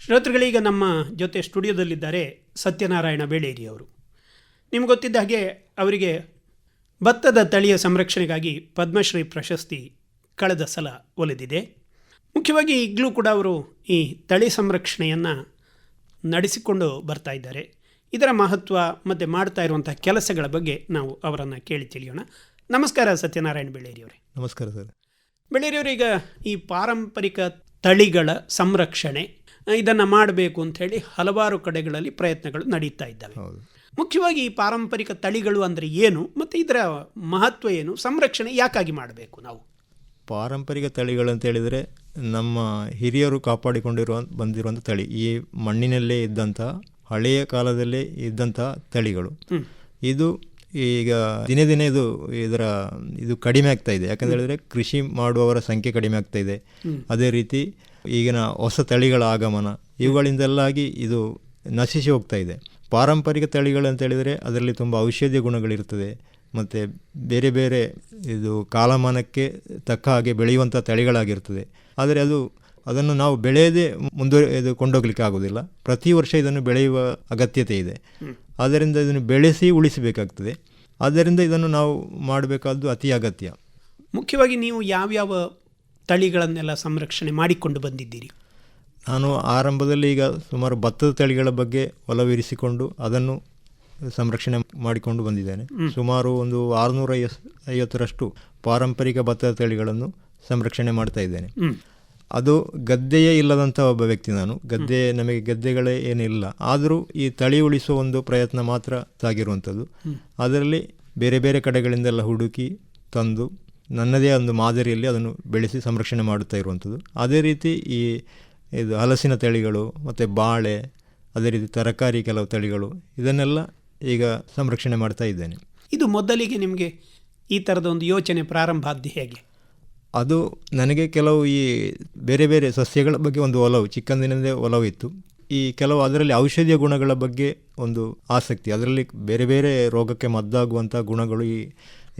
ಶ್ರೋತೃಗಳೀಗ ನಮ್ಮ ಜೊತೆ ಸ್ಟುಡಿಯೋದಲ್ಲಿದ್ದಾರೆ ಸತ್ಯನಾರಾಯಣ ಬೇಳೇರಿ ಅವರು ನಿಮ್ಗೆ ಗೊತ್ತಿದ್ದ ಹಾಗೆ ಅವರಿಗೆ ಭತ್ತದ ತಳಿಯ ಸಂರಕ್ಷಣೆಗಾಗಿ ಪದ್ಮಶ್ರೀ ಪ್ರಶಸ್ತಿ ಕಳೆದ ಸಲ ಒಲಿದಿದೆ. ಮುಖ್ಯವಾಗಿ ಈಗಲೂ ಕೂಡ ಅವರು ಈ ತಳಿ ಸಂರಕ್ಷಣೆಯನ್ನು ನಡೆಸಿಕೊಂಡು ಬರ್ತಾ ಇದ್ದಾರೆ. ಇದರ ಮಹತ್ವ ಮತ್ತು ಮಾಡ್ತಾ ಇರುವಂಥ ಕೆಲಸಗಳ ಬಗ್ಗೆ ನಾವು ಅವರನ್ನು ಕೇಳಿ ತಿಳಿಯೋಣ. ನಮಸ್ಕಾರ ಸತ್ಯನಾರಾಯಣ ಬೆಳೇರಿಯವರೇ ನಮಸ್ಕಾರ ಸರ್. ಈಗ ಈ ಪಾರಂಪರಿಕ ತಳಿಗಳ ಸಂರಕ್ಷಣೆ ಇದನ್ನು ಮಾಡಬೇಕು ಅಂಥೇಳಿ ಹಲವಾರು ಕಡೆಗಳಲ್ಲಿ ಪ್ರಯತ್ನಗಳು ನಡೀತಾ ಇದ್ದಾವೆ. ಮುಖ್ಯವಾಗಿ ಈ ಪಾರಂಪರಿಕ ತಳಿಗಳು ಅಂದರೆ ಏನು ಮತ್ತು ಇದರ ಮಹತ್ವ ಏನು ಸಂರಕ್ಷಣೆ ಯಾಕಾಗಿ ಮಾಡಬೇಕು ನಾವು? ಪಾರಂಪರಿಕ ತಳಿಗಳು ಅಂತ ಹೇಳಿದರೆ ನಮ್ಮ ಹಿರಿಯರು ಕಾಪಾಡಿಕೊಂಡಿರುವ ಬಂದಿರುವಂಥ ತಳಿ ಈ ಮಣ್ಣಿನಲ್ಲೇ ಇದ್ದಂಥ ಹಳೆಯ ಕಾಲದಲ್ಲೇ ಇದ್ದಂಥ ತಳಿಗಳು. ಇದು ಈಗ ದಿನೇ ದಿನೇ ಇದು ಇದರ ಇದು ಕಡಿಮೆ ಆಗ್ತಾ ಇದೆ. ಯಾಕಂತ ಹೇಳಿದ್ರೆ ಕೃಷಿ ಮಾಡುವವರ ಸಂಖ್ಯೆ ಕಡಿಮೆ ಆಗ್ತಾ ಇದೆ. ಅದೇ ರೀತಿ ಈಗಿನ ಹೊಸ ತಳಿಗಳ ಆಗಮನ ಇವುಗಳಿಂದೆಲ್ಲಾಗಿ ಇದು ನಶಿಸಿ ಹೋಗ್ತಾ ಇದೆ. ಪಾರಂಪರಿಕ ತಳಿಗಳು ಅಂತ ಹೇಳಿದರೆ ಅದರಲ್ಲಿ ತುಂಬ ಔಷಧೀಯ ಗುಣಗಳಿರ್ತದೆ ಮತ್ತು ಬೇರೆ ಬೇರೆ ಇದು ಕಾಲಮಾನಕ್ಕೆ ತಕ್ಕ ಹಾಗೆ ಬೆಳೆಯುವಂಥ ತಳಿಗಳಾಗಿರ್ತದೆ ಆದರೆ ಅದು, ಅದನ್ನು ನಾವು ಬೆಳೆಯದೇ ಮುಂದೆ ಇದು ಕೊಂಡೋಗ್ಲಿಕ್ಕೆ ಆಗೋದಿಲ್ಲ ಪ್ರತಿ ವರ್ಷ ಇದನ್ನು ಬೆಳೆಯುವ ಅಗತ್ಯತೆ ಇದೆ. ಆದ್ದರಿಂದ ಇದನ್ನು ಬೆಳೆಸಿ ಉಳಿಸಬೇಕಾಗ್ತದೆ. ಆದ್ದರಿಂದ ಇದನ್ನು ನಾವು ಮಾಡಬೇಕಾದ್ದು ಅತಿ ಅಗತ್ಯ. ಮುಖ್ಯವಾಗಿ ನೀವು ಯಾವ್ಯಾವ ತಳಿಗಳನ್ನೆಲ್ಲ ಸಂರಕ್ಷಣೆ ಮಾಡಿಕೊಂಡು ಬಂದಿದ್ದೀರಿ? ನಾನು ಆರಂಭದಲ್ಲಿ ಈಗ ಸುಮಾರು ಭತ್ತದ ತಳಿಗಳ ಬಗ್ಗೆ ಒಲವಿರಿಸಿಕೊಂಡು ಅದನ್ನು ಸಂರಕ್ಷಣೆ ಮಾಡಿಕೊಂಡು ಬಂದಿದ್ದೇನೆ. ಸುಮಾರು ಒಂದು ಆರುನೂರ ಐವತ್ತರಷ್ಟು ಪಾರಂಪರಿಕ ಭತ್ತದ ತಳಿಗಳನ್ನು ಸಂರಕ್ಷಣೆ ಮಾಡ್ತಾ ಇದ್ದೇನೆ. ಅದು ಗದ್ದೆಯೇ ಇಲ್ಲದಂಥ ಒಬ್ಬ ವ್ಯಕ್ತಿ ನಾನು. ಗದ್ದೆ ನಮಗೆ ಗದ್ದೆಗಳೇ ಏನಿಲ್ಲ. ಆದರೂ ಈ ತಳಿ ಉಳಿಸುವ ಒಂದು ಪ್ರಯತ್ನ ಮಾತ್ರ ಸಾಗಿರುವಂಥದ್ದು. ಅದರಲ್ಲಿ ಬೇರೆ ಬೇರೆ ಕಡೆಗಳಿಂದೆಲ್ಲ ಹುಡುಕಿ ತಂದು ನನ್ನದೇ ಒಂದು ಮಾದರಿಯಲ್ಲಿ ಅದನ್ನು ಬೆಳೆಸಿ ಸಂರಕ್ಷಣೆ ಮಾಡುತ್ತಾ ಇರುವಂಥದ್ದು. ಅದೇ ರೀತಿ ಈ ಇದು ಹಲಸಿನ ತಳಿಗಳು ಮತ್ತು ಬಾಳೆ ಅದೇ ರೀತಿ ತರಕಾರಿ ಕೆಲವು ತಳಿಗಳು ಇದನ್ನೆಲ್ಲ ಈಗ ಸಂರಕ್ಷಣೆ ಮಾಡ್ತಾ ಇದ್ದೇನೆ. ಇದು ಮೊದಲಿಗೆ ನಿಮಗೆ ಈ ಥರದ ಒಂದು ಯೋಚನೆ ಪ್ರಾರಂಭ ಆದ್ದು ಹೇಗೆ? ಅದು ನನಗೆ ಕೆಲವು ಈ ಬೇರೆ ಬೇರೆ ಸಸ್ಯಗಳ ಬಗ್ಗೆ ಒಂದು ಒಲವು ಚಿಕ್ಕಂದಿನಿಂದ ಒಲವು ಇತ್ತು. ಈ ಕೆಲವು ಅದರಲ್ಲಿ ಔಷಧೀಯ ಗುಣಗಳ ಬಗ್ಗೆ ಒಂದು ಆಸಕ್ತಿ ಅದರಲ್ಲಿ ಬೇರೆ ಬೇರೆ ರೋಗಕ್ಕೆ ಮದ್ದಾಗುವಂಥ ಗುಣಗಳು ಈ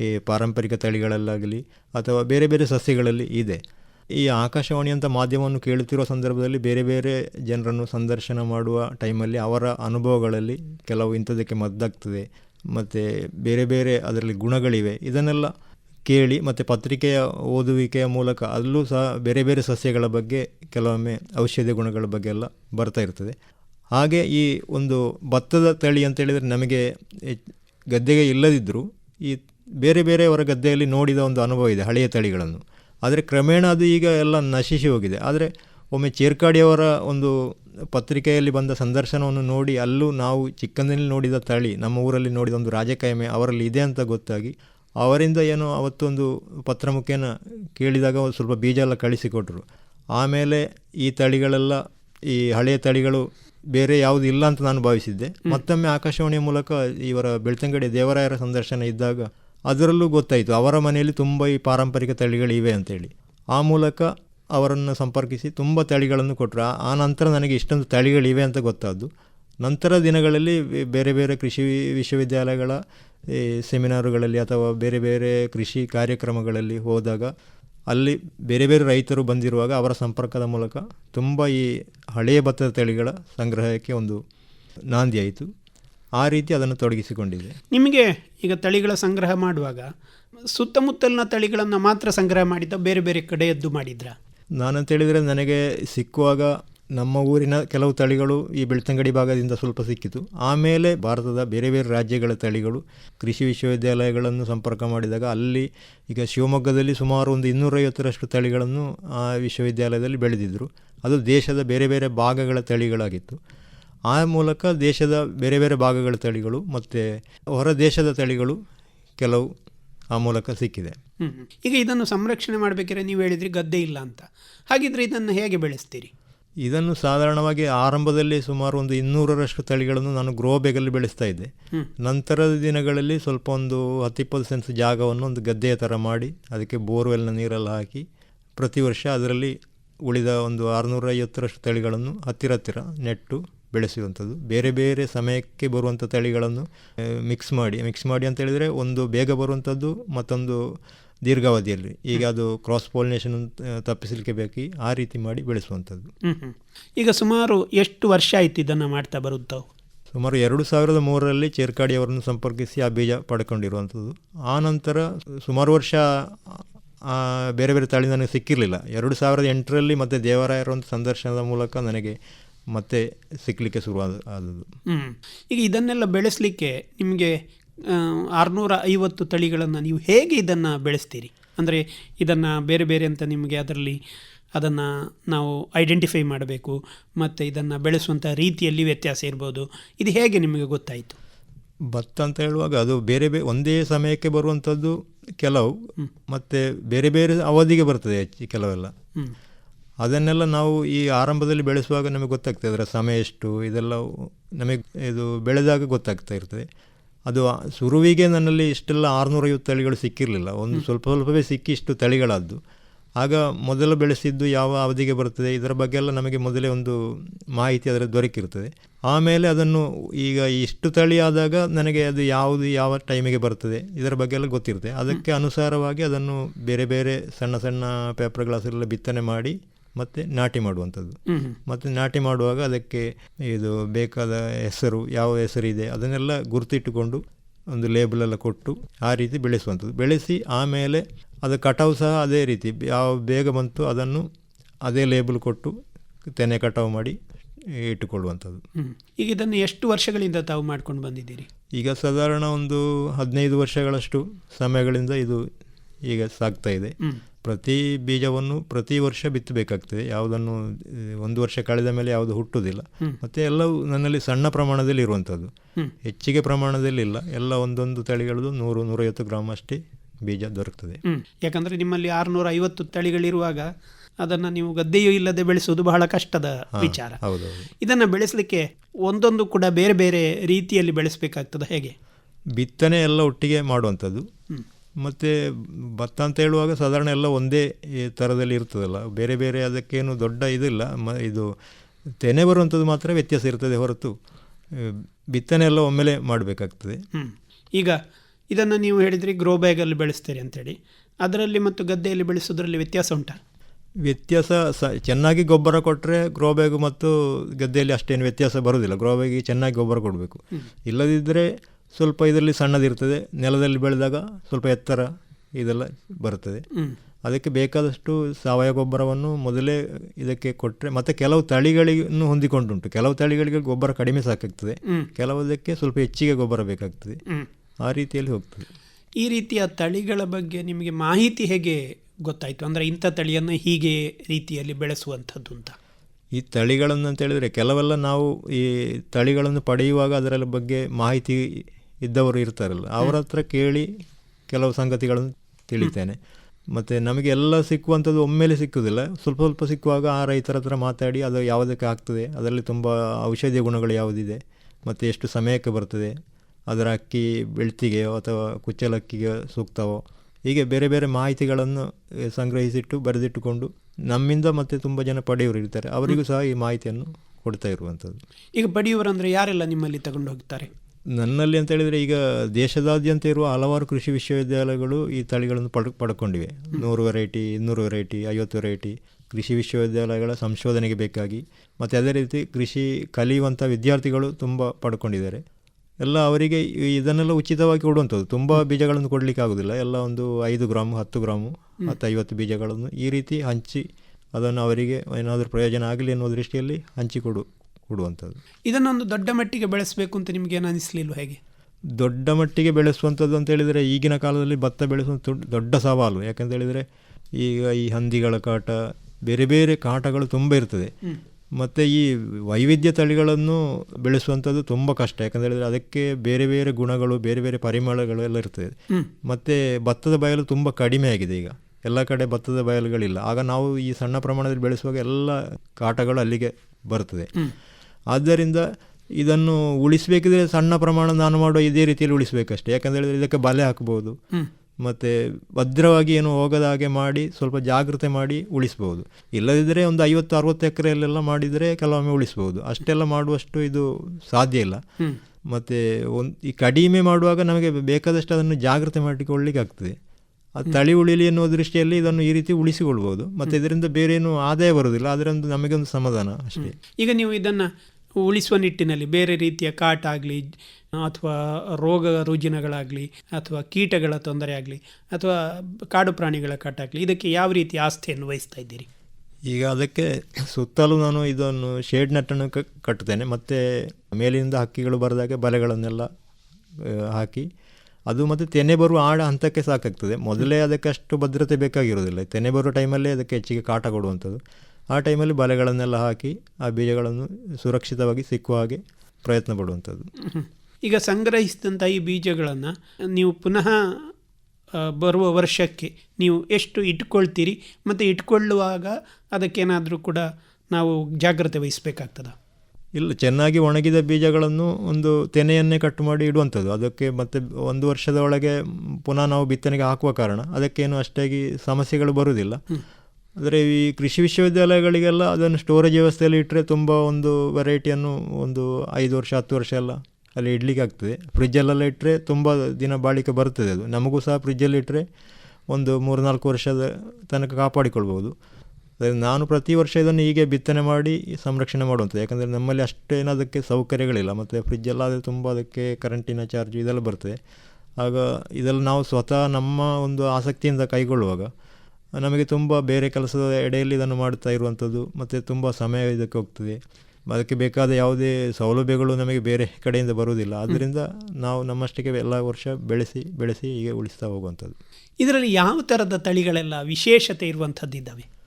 ಈ ಪಾರಂಪರಿಕ ತಳಿಗಳಲ್ಲಾಗಲಿ ಅಥವಾ ಬೇರೆ ಬೇರೆ ಸಸ್ಯಗಳಲ್ಲಿ ಇದೆ. ಈ ಆಕಾಶವಾಣಿ ಅಂತ ಮಾಧ್ಯಮವನ್ನು ಕೇಳುತ್ತಿರುವ ಸಂದರ್ಭದಲ್ಲಿ ಬೇರೆ ಬೇರೆ ಜನರನ್ನು ಸಂದರ್ಶನ ಮಾಡುವ ಟೈಮಲ್ಲಿ ಅವರ ಅನುಭವಗಳಲ್ಲಿ ಕೆಲವು ಇಂಥದಕ್ಕೆ ಮದ್ದಾಗ್ತದೆ. ಮತ್ತು ಬೇರೆ ಬೇರೆ ಅದರಲ್ಲಿ ಗುಣಗಳಿವೆ. ಇದನ್ನೆಲ್ಲ ಕೇಳಿ ಮತ್ತು ಪತ್ರಿಕೆಯ ಓದುವಿಕೆಯ ಮೂಲಕ ಅಲ್ಲೂ ಸಹ ಬೇರೆ ಬೇರೆ ಸಸ್ಯಗಳ ಬಗ್ಗೆ ಕೆಲವೊಮ್ಮೆ ಔಷಧಿ ಗುಣಗಳ ಬಗ್ಗೆ ಎಲ್ಲ ಬರ್ತಾ ಇರ್ತದೆ. ಹಾಗೆ ಈ ಒಂದು ಭತ್ತದ ತಳಿ ಅಂತೇಳಿದರೆ ನಮಗೆ ಗದ್ದೆಗೆ ಇಲ್ಲದಿದ್ದರೂ ಈ ಬೇರೆ ಬೇರೆಯವರ ಗದ್ದೆಯಲ್ಲಿ ನೋಡಿದ ಒಂದು ಅನುಭವ ಇದೆ ಹಳೆಯ ತಳಿಗಳನ್ನು. ಆದರೆ ಕ್ರಮೇಣ ಅದು ಈಗ ಎಲ್ಲ ನಶಿಸಿ ಹೋಗಿದೆ. ಆದರೆ ಒಮ್ಮೆ ಚೇರ್ಕಾಡಿಯವರ ಒಂದು ಪತ್ರಿಕೆಯಲ್ಲಿ ಬಂದ ಸಂದರ್ಶನವನ್ನು ನೋಡಿ ಅಲ್ಲೂ ನಾವು ಚಿಕ್ಕಂದಿನಲ್ಲಿ ನೋಡಿದ ತಳಿ ನಮ್ಮ ಊರಲ್ಲಿ ನೋಡಿದ ಒಂದು ರಾಜಕಾಯಮೆ ಅವರಲ್ಲಿ ಇದೆ ಅಂತ ಗೊತ್ತಾಗಿ ಅವರಿಂದ ಏನೋ ಅವತ್ತೊಂದು ಪತ್ರ ಮುಖೇನ ಕೇಳಿದಾಗ ಸ್ವಲ್ಪ ಬೀಜ ಎಲ್ಲ ಕಳಿಸಿಕೊಟ್ರು. ಆಮೇಲೆ ಈ ತಳಿಗಳೆಲ್ಲ ಈ ಹಳೆಯ ತಳಿಗಳು ಬೇರೆ ಯಾವುದು ಇಲ್ಲ ಅಂತ ನಾನು ಭಾವಿಸಿದ್ದೆ. ಮತ್ತೊಮ್ಮೆ ಆಕಾಶವಾಣಿಯ ಮೂಲಕ ಇವರ ಬೆಳ್ತಂಗಡಿ ದೇವರಾಯರ ಸಂದರ್ಶನ ಇದ್ದಾಗ ಅದರಲ್ಲೂ ಗೊತ್ತಾಯಿತು, ಅವರ ಮನೆಯಲ್ಲಿ ತುಂಬ ಈ ಪಾರಂಪರಿಕ ತಳಿಗಳಿವೆ ಅಂತೇಳಿ. ಆ ಮೂಲಕ ಅವರನ್ನು ಸಂಪರ್ಕಿಸಿ ತುಂಬ ತಳಿಗಳನ್ನು ಕೊಟ್ಟರು. ಆ- ನಂತರ ನನಗೆ ಇಷ್ಟೊಂದು ತಳಿಗಳಿವೆ ಅಂತ ಗೊತ್ತಾದ್ದು. ನಂತರ ದಿನಗಳಲ್ಲಿ ಬೇರೆ ಬೇರೆ ಕೃಷಿ ವಿಶ್ವವಿದ್ಯಾಲಯಗಳ ಸೆಮಿನಾರುಗಳಲ್ಲಿ ಅಥವಾ ಬೇರೆ ಬೇರೆ ಕೃಷಿ ಕಾರ್ಯಕ್ರಮಗಳಲ್ಲಿ ಹೋದಾಗ ಅಲ್ಲಿ ಬೇರೆ ಬೇರೆ ರೈತರು ಬಂದಿರುವಾಗ ಅವರ ಸಂಪರ್ಕದ ಮೂಲಕ ತುಂಬ ಈ ಹಳೆಯ ಭತ್ತದ ತಳಿಗಳ ಸಂಗ್ರಹಕ್ಕೆ ಒಂದು ನಾಂದಿಯಾಯಿತು ಆ ರೀತಿ ಅದನ್ನು ತೊಡಗಿಸಿಕೊಂಡಿದೆ ನಿಮಗೆ ಈಗ ತಳಿಗಳ ಸಂಗ್ರಹ ಮಾಡುವಾಗ ಸುತ್ತಮುತ್ತಲಿನ ತಳಿಗಳನ್ನು ಮಾತ್ರ ಸಂಗ್ರಹ ಮಾಡಿದ್ದ ಬೇರೆ ಬೇರೆ ಕಡೆಯದ್ದು ಮಾಡಿದ್ರ? ನಾನಂತ ಹೇಳಿದರೆ ನನಗೆ ಸಿಕ್ಕುವಾಗ ನಮ್ಮ ಊರಿನ ಕೆಲವು ತಳಿಗಳು ಈ ಬೆಳ್ತಂಗಡಿ ಭಾಗದಿಂದ ಸ್ವಲ್ಪ ಸಿಕ್ಕಿತು. ಆಮೇಲೆ ಭಾರತದ ಬೇರೆ ಬೇರೆ ರಾಜ್ಯಗಳ ತಳಿಗಳು ಕೃಷಿ ವಿಶ್ವವಿದ್ಯಾಲಯಗಳನ್ನು ಸಂಪರ್ಕ ಮಾಡಿದಾಗ ಅಲ್ಲಿ ಈಗ ಶಿವಮೊಗ್ಗದಲ್ಲಿ ಸುಮಾರು ಒಂದು ಇನ್ನೂರೈವತ್ತರಷ್ಟು ತಳಿಗಳನ್ನು ಆ ವಿಶ್ವವಿದ್ಯಾಲಯದಲ್ಲಿ ಬೆಳೆದಿದ್ದರು ಅದು ದೇಶದ ಬೇರೆ ಬೇರೆ ಭಾಗಗಳ ತಳಿಗಳಾಗಿತ್ತು. ಆ ಮೂಲಕ ದೇಶದ ಬೇರೆ ಬೇರೆ ಭಾಗಗಳ ತಳಿಗಳು ಮತ್ತು ಹೊರ ದೇಶದ ತಳಿಗಳು ಕೆಲವು ಆ ಮೂಲಕ ಸಿಕ್ಕಿದೆ. ಈಗ ಇದನ್ನು ಸಂರಕ್ಷಣೆ ಮಾಡಬೇಕಾದ್ರೆ ನೀವು ಹೇಳಿದ್ರಿ ಗದ್ದೆ ಇಲ್ಲ ಅಂತ. ಹಾಗಿದ್ರೆ ಇದನ್ನು ಹೇಗೆ ಬೆಳೆಸ್ತೀರಿ? ಇದನ್ನು ಸಾಧಾರಣವಾಗಿ ಆರಂಭದಲ್ಲಿ ಸುಮಾರು ಒಂದು ಇನ್ನೂರರಷ್ಟು ತಳಿಗಳನ್ನು ನಾನು ಗ್ರೋ ಬೇಗಲ್ಲಿ ಬೆಳೆಸ್ತಾ ಇದ್ದೆ. ನಂತರದ ದಿನಗಳಲ್ಲಿ ಸ್ವಲ್ಪ ಒಂದು ಹತ್ತಿಪ್ಪತ್ತು ಸೆನ್ಸ್ ಜಾಗವನ್ನು ಒಂದು ಗದ್ದೆಯ ಥರ ಮಾಡಿ ಅದಕ್ಕೆ ಬೋರ್ವೆಲ್ನ ನೀರೆಲ್ಲ ಹಾಕಿ ಪ್ರತಿ ವರ್ಷ ಅದರಲ್ಲಿ ಉಳಿದ ಒಂದು ಆರುನೂರೈವತ್ತರಷ್ಟು ತಳಿಗಳನ್ನು ಹತ್ತಿರ ಹತ್ತಿರ ನೆಟ್ಟು ಬೆಳೆಸುವಂಥದ್ದು. ಬೇರೆ ಬೇರೆ ಸಮಯಕ್ಕೆ ಬರುವಂಥ ತಳಿಗಳನ್ನು ಮಿಕ್ಸ್ ಮಾಡಿ ಮಿಕ್ಸ್ ಮಾಡಿ ಅಂತ ಹೇಳಿದರೆ ಒಂದು ಬೇಗ ಬರುವಂಥದ್ದು ಮತ್ತೊಂದು ದೀರ್ಘಾವಧಿಯಲ್ಲಿ. ಈಗ ಅದು ಕ್ರಾಸ್ ಪಾಲಿನೇಷನ್ ತಪ್ಪಿಸಲಿಕ್ಕೆ ಬೇಕು. ಆ ರೀತಿ ಮಾಡಿ ಬೆಳೆಸುವಂಥದ್ದು. ಈಗ ಸುಮಾರು ಎಷ್ಟು ವರ್ಷ ಆಯ್ತು ಇದನ್ನು ಮಾಡ್ತಾ ಬರುತ್ತಾವು? ಸುಮಾರು ಎರಡು ಸಾವಿರದ ಮೂರರಲ್ಲಿ ಚೇರ್ಕಾಡಿಯವರನ್ನು ಸಂಪರ್ಕಿಸಿ ಆ ಬೀಜ ಪಡ್ಕೊಂಡಿರುವಂಥದ್ದು. ಆ ನಂತರ ಸುಮಾರು ವರ್ಷ ಬೇರೆ ಬೇರೆ ತಳಿ ನನಗೆ ಸಿಕ್ಕಿರಲಿಲ್ಲ. ಎರಡು ಸಾವಿರದ ಎಂಟರಲ್ಲಿ ಮತ್ತು ದೇವರಾಯರ ಒಂದು ಸಂದರ್ಶನದ ಮೂಲಕ ನನಗೆ ಮತ್ತೆ ಸಿಕ್ಕಲಿಕ್ಕೆ ಶುರುವಾದ ಆದದ್ದು. ಈಗ ಇದನ್ನೆಲ್ಲ ಬೆಳೆಸಲಿಕ್ಕೆ ನಿಮಗೆ ಆರುನೂರ ಐವತ್ತು ತಳಿಗಳನ್ನು ನೀವು ಹೇಗೆ ಇದನ್ನು ಬೆಳೆಸ್ತೀರಿ? ಅಂದರೆ ಇದನ್ನು ಬೇರೆ ಬೇರೆ ಅಂತ ನಿಮಗೆ ಅದರಲ್ಲಿ ಅದನ್ನು ನಾವು ಐಡೆಂಟಿಫೈ ಮಾಡಬೇಕು ಮತ್ತು ಇದನ್ನು ಬೆಳೆಸುವಂಥ ರೀತಿಯಲ್ಲಿ ವ್ಯತ್ಯಾಸ ಇರ್ಬೋದು. ಇದು ಹೇಗೆ ನಿಮಗೆ ಗೊತ್ತಾಯಿತು? ಭತ್ತ ಅಂತ ಹೇಳುವಾಗ ಅದು ಬೇರೆ ಬೇ ಒಂದೇ ಸಮಯಕ್ಕೆ ಬರುವಂಥದ್ದು ಕೆಲವು ಮತ್ತು ಬೇರೆ ಬೇರೆ ಅವಧಿಗೆ ಬರ್ತದೆ ಹೆಚ್ಚು ಕೆಲವೆಲ್ಲ. ಅದನ್ನೆಲ್ಲ ನಾವು ಈ ಆರಂಭದಲ್ಲಿ ಬೆಳೆಸುವಾಗ ನಮಗೆ ಗೊತ್ತಾಗ್ತದೆ. ಅದರ ಸಮಯ ಎಷ್ಟು? ಇದೆಲ್ಲ ನಮಗೆ ಇದು ಬೆಳೆದಾಗ ಗೊತ್ತಾಗ್ತಾ ಇರ್ತದೆ. ಅದು ಶುರುವಿಗೆ ನನ್ನಲ್ಲಿ ಇಷ್ಟೆಲ್ಲ ಆರುನೂರೈವತ್ತು ತಳಿಗಳು ಸಿಕ್ಕಿರಲಿಲ್ಲ. ಒಂದು ಸ್ವಲ್ಪ ಸ್ವಲ್ಪವೇ ಸಿಕ್ಕಿ ಇಷ್ಟು ತಳಿಗಳಾದ್ದು. ಆಗ ಮೊದಲು ಬೆಳೆಸಿದ್ದು ಯಾವ ಅವಧಿಗೆ ಬರ್ತದೆ ಇದರ ಬಗ್ಗೆ ಎಲ್ಲ ನಮಗೆ ಮೊದಲೇ ಒಂದು ಮಾಹಿತಿ ಅದರ ದೊರಕಿರ್ತದೆ. ಆಮೇಲೆ ಅದನ್ನು ಈಗ ಇಷ್ಟು ತಳಿ ಆದಾಗ ನನಗೆ ಅದು ಯಾವುದು ಯಾವ ಟೈಮಿಗೆ ಬರ್ತದೆ? ಇದರ ಬಗ್ಗೆ ಎಲ್ಲ ಗೊತ್ತಿರುತ್ತೆ ಅದಕ್ಕೆ ಅನುಸಾರವಾಗಿ ಅದನ್ನು ಬೇರೆ ಬೇರೆ ಸಣ್ಣ ಸಣ್ಣ ಪೇಪರ್ ಗ್ಲಾಸೆಲ್ಲ ಬಿತ್ತನೆ ಮಾಡಿ ಮತ್ತು ನಾಟಿ ಮಾಡುವಂಥದ್ದು. ಮತ್ತು ನಾಟಿ ಮಾಡುವಾಗ ಅದಕ್ಕೆ ಇದು ಬೇಕಾದ ಹೆಸರು ಯಾವ ಹೆಸರಿದೆ ಅದನ್ನೆಲ್ಲ ಗುರುತಿಟ್ಟುಕೊಂಡು ಒಂದು ಲೇಬಲ್ ಎಲ್ಲ ಕೊಟ್ಟು ಆ ರೀತಿ ಬೆಳೆಸುವಂಥದ್ದು. ಬೆಳೆಸಿ ಆಮೇಲೆ ಅದು ಕಟಾವು ಸಹ ಅದೇ ರೀತಿ. ಯಾವ ಬೇಗ ಬಂತು ಅದನ್ನು ಅದೇ ಲೇಬಲ್ ಕೊಟ್ಟು ತೆನೆ ಕಟಾವು ಮಾಡಿ ಇಟ್ಟುಕೊಳ್ಳುವಂಥದ್ದು. ಈಗ ಇದನ್ನು ಎಷ್ಟು ವರ್ಷಗಳಿಂದ ತಾವು ಮಾಡ್ಕೊಂಡು ಬಂದಿದ್ದೀರಿ? ಈಗ ಸಾಧಾರಣ ಒಂದು ಹದಿನೈದು ವರ್ಷಗಳಷ್ಟು ಸಮಯಗಳಿಂದ ಇದು ಈಗ ಸಾಗ್ತಾ ಇದೆ. ಪ್ರತಿ ಬೀಜವನ್ನು ಪ್ರತಿ ವರ್ಷ ಬಿತ್ತಬೇಕಾಗ್ತದೆ. ಯಾವುದನ್ನು ಒಂದು ವರ್ಷ ಕಳೆದ ಮೇಲೆ ಯಾವುದು ಹುಟ್ಟುವುದಿಲ್ಲ. ಮತ್ತೆ ಎಲ್ಲವೂ ನನ್ನಲ್ಲಿ ಸಣ್ಣ ಪ್ರಮಾಣದಲ್ಲಿ ಇರುವಂಥದ್ದು. ಹೆಚ್ಚಿಗೆ ಪ್ರಮಾಣದಲ್ಲಿ ಇಲ್ಲ. ಎಲ್ಲ ಒಂದೊಂದು ತಳಿಗಳದ್ದು ನೂರು ನೂರೈವತ್ತು ಗ್ರಾಮ್ ಅಷ್ಟೇ ಬೀಜ ದೊರಕ್ತದೆ. ಯಾಕಂದ್ರೆ ನಿಮ್ಮಲ್ಲಿ ಆರುನೂರ ಐವತ್ತು ತಳಿಗಳಿರುವಾಗ ಅದನ್ನು ನೀವು ಗದ್ದೆಯೂ ಇಲ್ಲದೆ ಬೆಳೆಸುವುದು ಬಹಳ ಕಷ್ಟದ ವಿಚಾರ. ಹೌದು ಇದನ್ನು ಬೆಳೆಸಲಿಕ್ಕೆ ಒಂದೊಂದು ಕೂಡ ಬೇರೆ ಬೇರೆ ರೀತಿಯಲ್ಲಿ ಬೆಳೆಸಬೇಕಾಗ್ತದೆ ಹೇಗೆ? ಬಿತ್ತನೆ ಎಲ್ಲ ಒಟ್ಟಿಗೆ ಮಾಡುವಂಥದ್ದು. ಮತ್ತು ಭತ್ತ ಅಂತ ಹೇಳುವಾಗ ಸಾಧಾರಣ ಎಲ್ಲ ಒಂದೇ ಥರದಲ್ಲಿ ಇರ್ತದಲ್ಲ. ಬೇರೆ ಬೇರೆ ಅದಕ್ಕೇನು ದೊಡ್ಡ ಇದಿಲ್ಲ. ಮ ಇದು ತೆನೆ ಬರುವಂಥದ್ದು ಮಾತ್ರ ವ್ಯತ್ಯಾಸ ಇರ್ತದೆ ಹೊರತು ಬಿತ್ತನೆ ಎಲ್ಲ ಒಮ್ಮೆಲೆ ಮಾಡಬೇಕಾಗ್ತದೆ. ಈಗ ಇದನ್ನು ನೀವು ಹೇಳಿದರೆ ಗ್ರೋ ಬ್ಯಾಗಲ್ಲಿ ಬೆಳೆಸ್ತೀರಿ ಅಂತೇಳಿ. ಅದರಲ್ಲಿ ಮತ್ತು ಗದ್ದೆಯಲ್ಲಿ ಬೆಳೆಸೋದ್ರಲ್ಲಿ ವ್ಯತ್ಯಾಸ ಉಂಟಾ? ವ್ಯತ್ಯಾಸ ಸ ಚೆನ್ನಾಗಿ ಗೊಬ್ಬರ ಕೊಟ್ಟರೆ ಗ್ರೋ ಬ್ಯಾಗು ಮತ್ತು ಗದ್ದೆಯಲ್ಲಿ ಅಷ್ಟೇನು ವ್ಯತ್ಯಾಸ ಬರೋದಿಲ್ಲ ಗ್ರೋ ಬ್ಯಾಗಿಗೆ ಚೆನ್ನಾಗಿ ಗೊಬ್ಬರ ಕೊಡಬೇಕು. ಇಲ್ಲದಿದ್ದರೆ ಸ್ವಲ್ಪ ಇದರಲ್ಲಿ ಸಣ್ಣದಿರ್ತದೆ ನೆಲದಲ್ಲಿ ಬೆಳೆದಾಗ ಸ್ವಲ್ಪ ಎತ್ತರ ಇದೆಲ್ಲ ಬರ್ತದೆ. ಅದಕ್ಕೆ ಬೇಕಾದಷ್ಟು ಸಾವಯವ ಗೊಬ್ಬರವನ್ನು ಮೊದಲೇ ಇದಕ್ಕೆ ಕೊಟ್ಟರೆ ಮತ್ತು ಕೆಲವು ತಳಿಗಳಿಗೂ ಹೊಂದಿಕೊಂಡುಂಟು. ಕೆಲವು ತಳಿಗಳಿಗೆ ಗೊಬ್ಬರ ಕಡಿಮೆ ಸಾಕಾಗ್ತದೆ. ಕೆಲವದಕ್ಕೆ ಕೆಲವುದಕ್ಕೆ ಸ್ವಲ್ಪ ಹೆಚ್ಚಿಗೆ ಗೊಬ್ಬರ ಬೇಕಾಗ್ತದೆ. ಆ ರೀತಿಯಲ್ಲಿ ಹೋಗ್ತದೆ. ಈ ರೀತಿಯ ತಳಿಗಳ ಬಗ್ಗೆ ನಿಮಗೆ ಮಾಹಿತಿ ಹೇಗೆ ಗೊತ್ತಾಯಿತು? ಅಂದರೆ ಇಂಥ ತಳಿಯನ್ನು ಹೀಗೆ ರೀತಿಯಲ್ಲಿ ಬೆಳೆಸುವಂಥದ್ದು ಅಂತ. ಈ ತಳಿಗಳನ್ನು ಅಂತ ಹೇಳಿದರೆ ಕೆಲವೆಲ್ಲ ನಾವು ಈ ತಳಿಗಳನ್ನು ಪಡೆಯುವಾಗ ಅದರ ಬಗ್ಗೆ ಮಾಹಿತಿ ಇದ್ದವರು ಇರ್ತಾರಲ್ಲ, ಅವರ ಹತ್ರ ಕೇಳಿ ಕೆಲವು ಸಂಗತಿಗಳನ್ನು ತಿಳಿತೇನೆ. ಮತ್ತು ನಮಗೆ ಎಲ್ಲ ಸಿಕ್ಕುವಂಥದ್ದು ಒಮ್ಮೆಲೆ ಸಿಕ್ಕುವುದಿಲ್ಲ. ಸ್ವಲ್ಪ ಸ್ವಲ್ಪ ಸಿಕ್ಕುವಾಗ ಆ ರೈತರ ಹತ್ರ ಮಾತಾಡಿ ಅದು ಯಾವುದಕ್ಕೆ ಆಗ್ತದೆ, ಅದರಲ್ಲಿ ತುಂಬ ಔಷಧಿಯ ಗುಣಗಳು ಯಾವುದಿದೆ, ಮತ್ತು ಎಷ್ಟು ಸಮಯಕ್ಕೆ ಬರ್ತದೆ, ಅದರ ಅಕ್ಕಿ ಬೆಳ್ತಿಗೆಯೋ ಅಥವಾ ಕುಚ್ಚಲಕ್ಕಿಗೆ ಸೂಕ್ತವೋ, ಹೀಗೆ ಬೇರೆ ಬೇರೆ ಮಾಹಿತಿಗಳನ್ನು ಸಂಗ್ರಹಿಸಿಟ್ಟು ಬರೆದಿಟ್ಟುಕೊಂಡು ನಮ್ಮಿಂದ ಮತ್ತು ತುಂಬ ಜನ ಪಡೆಯವರು ಇರ್ತಾರೆ. ಅವರಿಗೂ ಸಹ ಈ ಮಾಹಿತಿಯನ್ನು ಕೊಡ್ತಾ ಇರುವಂಥದ್ದು. ಈಗ ಪಡೆಯುವರಂದರೆ ಯಾರೆಲ್ಲ ನಿಮ್ಮಲ್ಲಿ ತಗೊಂಡು ಹೋಗ್ತಾರೆ? ನನ್ನಲ್ಲಿ ಅಂತ ಹೇಳಿದರೆ ಈಗ ದೇಶದಾದ್ಯಂತ ಇರುವ ಹಲವಾರು ಕೃಷಿ ವಿಶ್ವವಿದ್ಯಾಲಯಗಳು ಈ ತಳಿಗಳನ್ನು ಪಡ್ ಪಡ್ಕೊಂಡಿವೆ. ನೂರು ವೆರೈಟಿ ಇನ್ನೂರು ವೆರೈಟಿ ಐವತ್ತು ವೆರೈಟಿ ಕೃಷಿ ವಿಶ್ವವಿದ್ಯಾಲಯಗಳ ಸಂಶೋಧನೆಗೆ ಬೇಕಾಗಿ ಮತ್ತು ಅದೇ ರೀತಿ ಕೃಷಿ ಕಲಿಯುವಂಥ ವಿದ್ಯಾರ್ಥಿಗಳು ತುಂಬ ಪಡ್ಕೊಂಡಿದ್ದಾರೆ. ಎಲ್ಲ ಅವರಿಗೆ ಇದನ್ನೆಲ್ಲ ಉಚಿತವಾಗಿ ಕೊಡುವಂಥದ್ದು. ತುಂಬ ಬೀಜಗಳನ್ನು ಕೊಡಲಿಕ್ಕೆ ಆಗೋದಿಲ್ಲ. ಎಲ್ಲ ಒಂದು ಐದು ಗ್ರಾಮು ಹತ್ತು ಗ್ರಾಮು ಮತ್ತು ಐವತ್ತು ಬೀಜಗಳನ್ನು ಈ ರೀತಿ ಹಂಚಿ ಅದನ್ನು ಅವರಿಗೆ ಏನಾದರೂ ಪ್ರಯೋಜನ ಆಗಲಿ ಅನ್ನೋ ದೃಷ್ಟಿಯಲ್ಲಿ ಹಂಚಿಕೊಡು ಕೊಡುವಂಥದ್ದು. ಇದನ್ನೊಂದು ದೊಡ್ಡ ಮಟ್ಟಿಗೆ ಬೆಳೆಸಬೇಕು ಅಂತ ನಿಮ್ಗೆ ಏನು ಅನಿಸ್ಲಿಲ್ವ ಹೇಗೆ? ದೊಡ್ಡ ಮಟ್ಟಿಗೆ ಬೆಳೆಸುವಂಥದ್ದು ಅಂತ ಹೇಳಿದರೆ ಈಗಿನ ಕಾಲದಲ್ಲಿ ಭತ್ತ ಬೆಳೆಸುವಂಥ ದೊಡ್ಡ- ದೊಡ್ಡ ಸವಾಲು. ಯಾಕಂತ ಹೇಳಿದರೆ ಈಗ ಈ ಹಂದಿಗಳ ಕಾಟ ಬೇರೆ ಬೇರೆ ಕಾಟಗಳು ತುಂಬ ಇರ್ತದೆ. ಮತ್ತು ಈ ವೈವಿಧ್ಯ ತಳಿಗಳನ್ನು ಬೆಳೆಸುವಂಥದ್ದು ತುಂಬ ಕಷ್ಟ. ಯಾಕಂತ ಹೇಳಿದರೆ ಅದಕ್ಕೆ ಬೇರೆ ಬೇರೆ ಗುಣಗಳು ಬೇರೆ ಬೇರೆ ಪರಿಮಳಗಳು ಎಲ್ಲ ಇರ್ತದೆ. ಮತ್ತು ಭತ್ತದ ಬಯಲು ತುಂಬ ಕಡಿಮೆ ಆಗಿದೆ ಈಗ. ಎಲ್ಲ ಕಡೆ ಭತ್ತದ ಬಯಲುಗಳಿಲ್ಲ. ಆಗ ನಾವು ಈ ಸಣ್ಣ ಪ್ರಮಾಣದಲ್ಲಿ ಬೆಳೆಸುವಾಗ ಎಲ್ಲ ಕಾಟಗಳು ಅಲ್ಲಿಗೆ ಬರ್ತದೆ. ಆದ್ದರಿಂದ ಇದನ್ನು ಉಳಿಸಬೇಕಿದ್ರೆ ಸಣ್ಣ ಪ್ರಮಾಣ ನಾನು ಮಾಡುವ ಇದೇ ರೀತಿಯಲ್ಲಿ ಉಳಿಸಬೇಕಷ್ಟೇ. ಯಾಕಂತ ಹೇಳಿದ್ರೆ ಇದಕ್ಕೆ ಬಲೆ ಹಾಕ್ಬೋದು. ಮತ್ತು ಭದ್ರವಾಗಿ ಏನು ಹೋಗದ ಹಾಗೆ ಮಾಡಿ ಸ್ವಲ್ಪ ಜಾಗ್ರತೆ ಮಾಡಿ ಉಳಿಸ್ಬೋದು. ಇಲ್ಲದಿದ್ದರೆ ಒಂದು ಐವತ್ತು ಅರವತ್ತು ಎಕರೆಯಲ್ಲೆಲ್ಲ ಮಾಡಿದರೆ ಕೆಲವೊಮ್ಮೆ ಉಳಿಸ್ಬೋದು. ಅಷ್ಟೆಲ್ಲ ಮಾಡುವಷ್ಟು ಇದು ಸಾಧ್ಯ ಇಲ್ಲ. ಮತ್ತು ಒಂದು ಈ ಕಡಿಮೆ ಮಾಡುವಾಗ ನಮಗೆ ಬೇಕಾದಷ್ಟು ಅದನ್ನು ಜಾಗ್ರತೆ ಮಾಡಿಕೊಳ್ಳಿಕ್ಕೆ ಆಗ್ತದೆ ಆ ತಳಿ ಉಳಿಲಿ ಎನ್ನುವ ದೃಷ್ಟಿಯಲ್ಲಿ ಇದನ್ನು ಈ ರೀತಿ ಉಳಿಸಿಕೊಳ್ಬೋದು. ಮತ್ತು ಇದರಿಂದ ಬೇರೆ ಏನು ಆದಾಯ ಬರುವುದಿಲ್ಲ. ಅದರಿಂದ ನಮಗೊಂದು ಸಮಾಧಾನ ಅಷ್ಟೇ. ಈಗ ನೀವು ಇದನ್ನು ಉಳಿಸುವ ನಿಟ್ಟಿನಲ್ಲಿ ಬೇರೆ ರೀತಿಯ ಕಾಟ ಆಗಲಿ ಅಥವಾ ರೋಗ ರುಜಿನಗಳಾಗಲಿ ಅಥವಾ ಕೀಟಗಳ ತೊಂದರೆ ಆಗಲಿ ಅಥವಾ ಕಾಡು ಪ್ರಾಣಿಗಳ ಕಾಟ ಆಗಲಿ ಇದಕ್ಕೆ ಯಾವ ರೀತಿ ಆಸ್ತಿಯನ್ನು ವಹಿಸ್ತಾ ಇದ್ದೀರಿ? ಈಗ ಅದಕ್ಕೆ ಸುತ್ತಲೂ ನಾನು ಇದನ್ನು ಶೇಡ್ ನೆಟ್ಟನ್ನು ಕಟ್ಟುತ್ತೇನೆ. ಮತ್ತು ಮೇಲಿನಿಂದ ಹಕ್ಕಿಗಳು ಬರೆದಾಗೆ ಬಲೆಗಳನ್ನೆಲ್ಲ ಹಾಕಿ ಅದು ಮತ್ತು ತೆನೆ ಬರುವ ಆಡ ಹಂತಕ್ಕೆ ಸಾಕಾಗ್ತದೆ. ಮೊದಲೇ ಅದಕ್ಕೆ ಅಷ್ಟು ಭದ್ರತೆ ಬೇಕಾಗಿರೋದಿಲ್ಲ ತೆನೆ ಬರುವ ಟೈಮಲ್ಲೇ ಅದಕ್ಕೆ ಹೆಚ್ಚಿಗೆ ಕಾಟ ಕೊಡುವಂಥದ್ದು. ಆ ಟೈಮಲ್ಲಿ ಬಲೆಗಳನ್ನೆಲ್ಲ ಹಾಕಿ ಆ ಬೀಜಗಳನ್ನು ಸುರಕ್ಷಿತವಾಗಿ ಸಿಕ್ಕುವ ಹಾಗೆ ಪ್ರಯತ್ನ ಪಡುವಂಥದ್ದು. ಈಗ ಸಂಗ್ರಹಿಸಿದಂಥ ಈ ಬೀಜಗಳನ್ನು ನೀವು ಪುನಃ ಬರುವ ವರ್ಷಕ್ಕೆ ನೀವು ಎಷ್ಟು ಇಟ್ಕೊಳ್ತೀರಿ? ಮತ್ತು ಇಟ್ಕೊಳ್ಳುವಾಗ ಅದಕ್ಕೇನಾದರೂ ಕೂಡ ನಾವು ಜಾಗ್ರತೆ ವಹಿಸಬೇಕಾಗ್ತದ? ಇಲ್ಲ ಚೆನ್ನಾಗಿ ಒಣಗಿದ ಬೀಜಗಳನ್ನು ಒಂದು ತೆನೆಯನ್ನೇ ಕಟ್ ಮಾಡಿ ಇಡುವಂಥದ್ದು. ಅದಕ್ಕೆ ಮತ್ತೆ ಒಂದು ವರ್ಷದ ಒಳಗೆ ಪುನಃ ನಾವು ಬಿತ್ತನೆಗೆ ಹಾಕುವ ಕಾರಣ. ಅದಕ್ಕೇನು ಅಷ್ಟಾಗಿ ಸಮಸ್ಯೆಗಳು ಬರುವುದಿಲ್ಲ. ಆದರೆ ಈ ಕೃಷಿ ವಿಶ್ವವಿದ್ಯಾಲಯಗಳಿಗೆಲ್ಲ ಅದನ್ನು ಸ್ಟೋರೇಜ್ ವ್ಯವಸ್ಥೆಯಲ್ಲಿ ಇಟ್ಟರೆ ತುಂಬ ಒಂದು ವೆರೈಟಿಯನ್ನು ಒಂದು ಐದು ವರ್ಷ ಹತ್ತು ವರ್ಷ ಎಲ್ಲ ಅಲ್ಲಿ ಇಡ್ಲಿಕ್ಕೆ ಆಗ್ತದೆ. ಫ್ರಿಜ್ಜಲ್ಲೆಲ್ಲ ಇಟ್ಟರೆ ತುಂಬ ದಿನ ಬಾಳಿಕೆ ಬರ್ತದೆ ಅದು. ನಮಗೂ ಸಹ ಫ್ರಿಜ್ಜಲ್ಲಿ ಇಟ್ಟರೆ ಒಂದು ಮೂರು ನಾಲ್ಕು ವರ್ಷದ ತನಕ ಕಾಪಾಡಿಕೊಳ್ಬೋದು ನಾನು ಪ್ರತಿ ವರ್ಷ ಇದನ್ನು ಹೀಗೆ ಬಿತ್ತನೆ ಮಾಡಿ ಸಂರಕ್ಷಣೆ ಮಾಡುವಂಥದ್ದು. ಯಾಕಂದರೆ ನಮ್ಮಲ್ಲಿ ಅಷ್ಟೇನು ಅದಕ್ಕೆ ಸೌಕರ್ಯಗಳಿಲ್ಲ. ಮತ್ತು ಫ್ರಿಜ್ಜೆಲ್ಲ ಆದರೆ ತುಂಬ ಅದಕ್ಕೆ ಕರೆಂಟಿನ ಚಾರ್ಜ್ ಇದೆಲ್ಲ ಬರ್ತದೆ. ಆಗ ಇದೆಲ್ಲ ನಾವು ಸ್ವತಃ ನಮ್ಮ ಒಂದು ಆಸಕ್ತಿಯಿಂದ ಕೈಗೊಳ್ಳುವಾಗ ನಮಗೆ ತುಂಬ ಬೇರೆ ಕೆಲಸದ ಎಡೆಯಲ್ಲಿ ಇದನ್ನು ಮಾಡ್ತಾ ಇರುವಂಥದ್ದು. ಮತ್ತು ತುಂಬ ಸಮಯ ಇದಕ್ಕೆ ಹೋಗ್ತದೆ. ಅದಕ್ಕೆ ಬೇಕಾದ ಯಾವುದೇ ಸೌಲಭ್ಯಗಳು ನಮಗೆ ಬೇರೆ ಕಡೆಯಿಂದ ಬರುವುದಿಲ್ಲ. ಆದ್ದರಿಂದ ನಾವು ನಮ್ಮಷ್ಟಕ್ಕೆ ಎಲ್ಲ ವರ್ಷ ಬೆಳೆಸಿ ಬೆಳೆಸಿ ಹೀಗೆ ಉಳಿಸ್ತಾ ಹೋಗುವಂಥದ್ದು. ಇದರಲ್ಲಿ ಯಾವ ಥರದ ತಳಿಗಳೆಲ್ಲ ವಿಶೇಷತೆ ಇರುವಂಥದ್ದಿದ್ದಾವೆ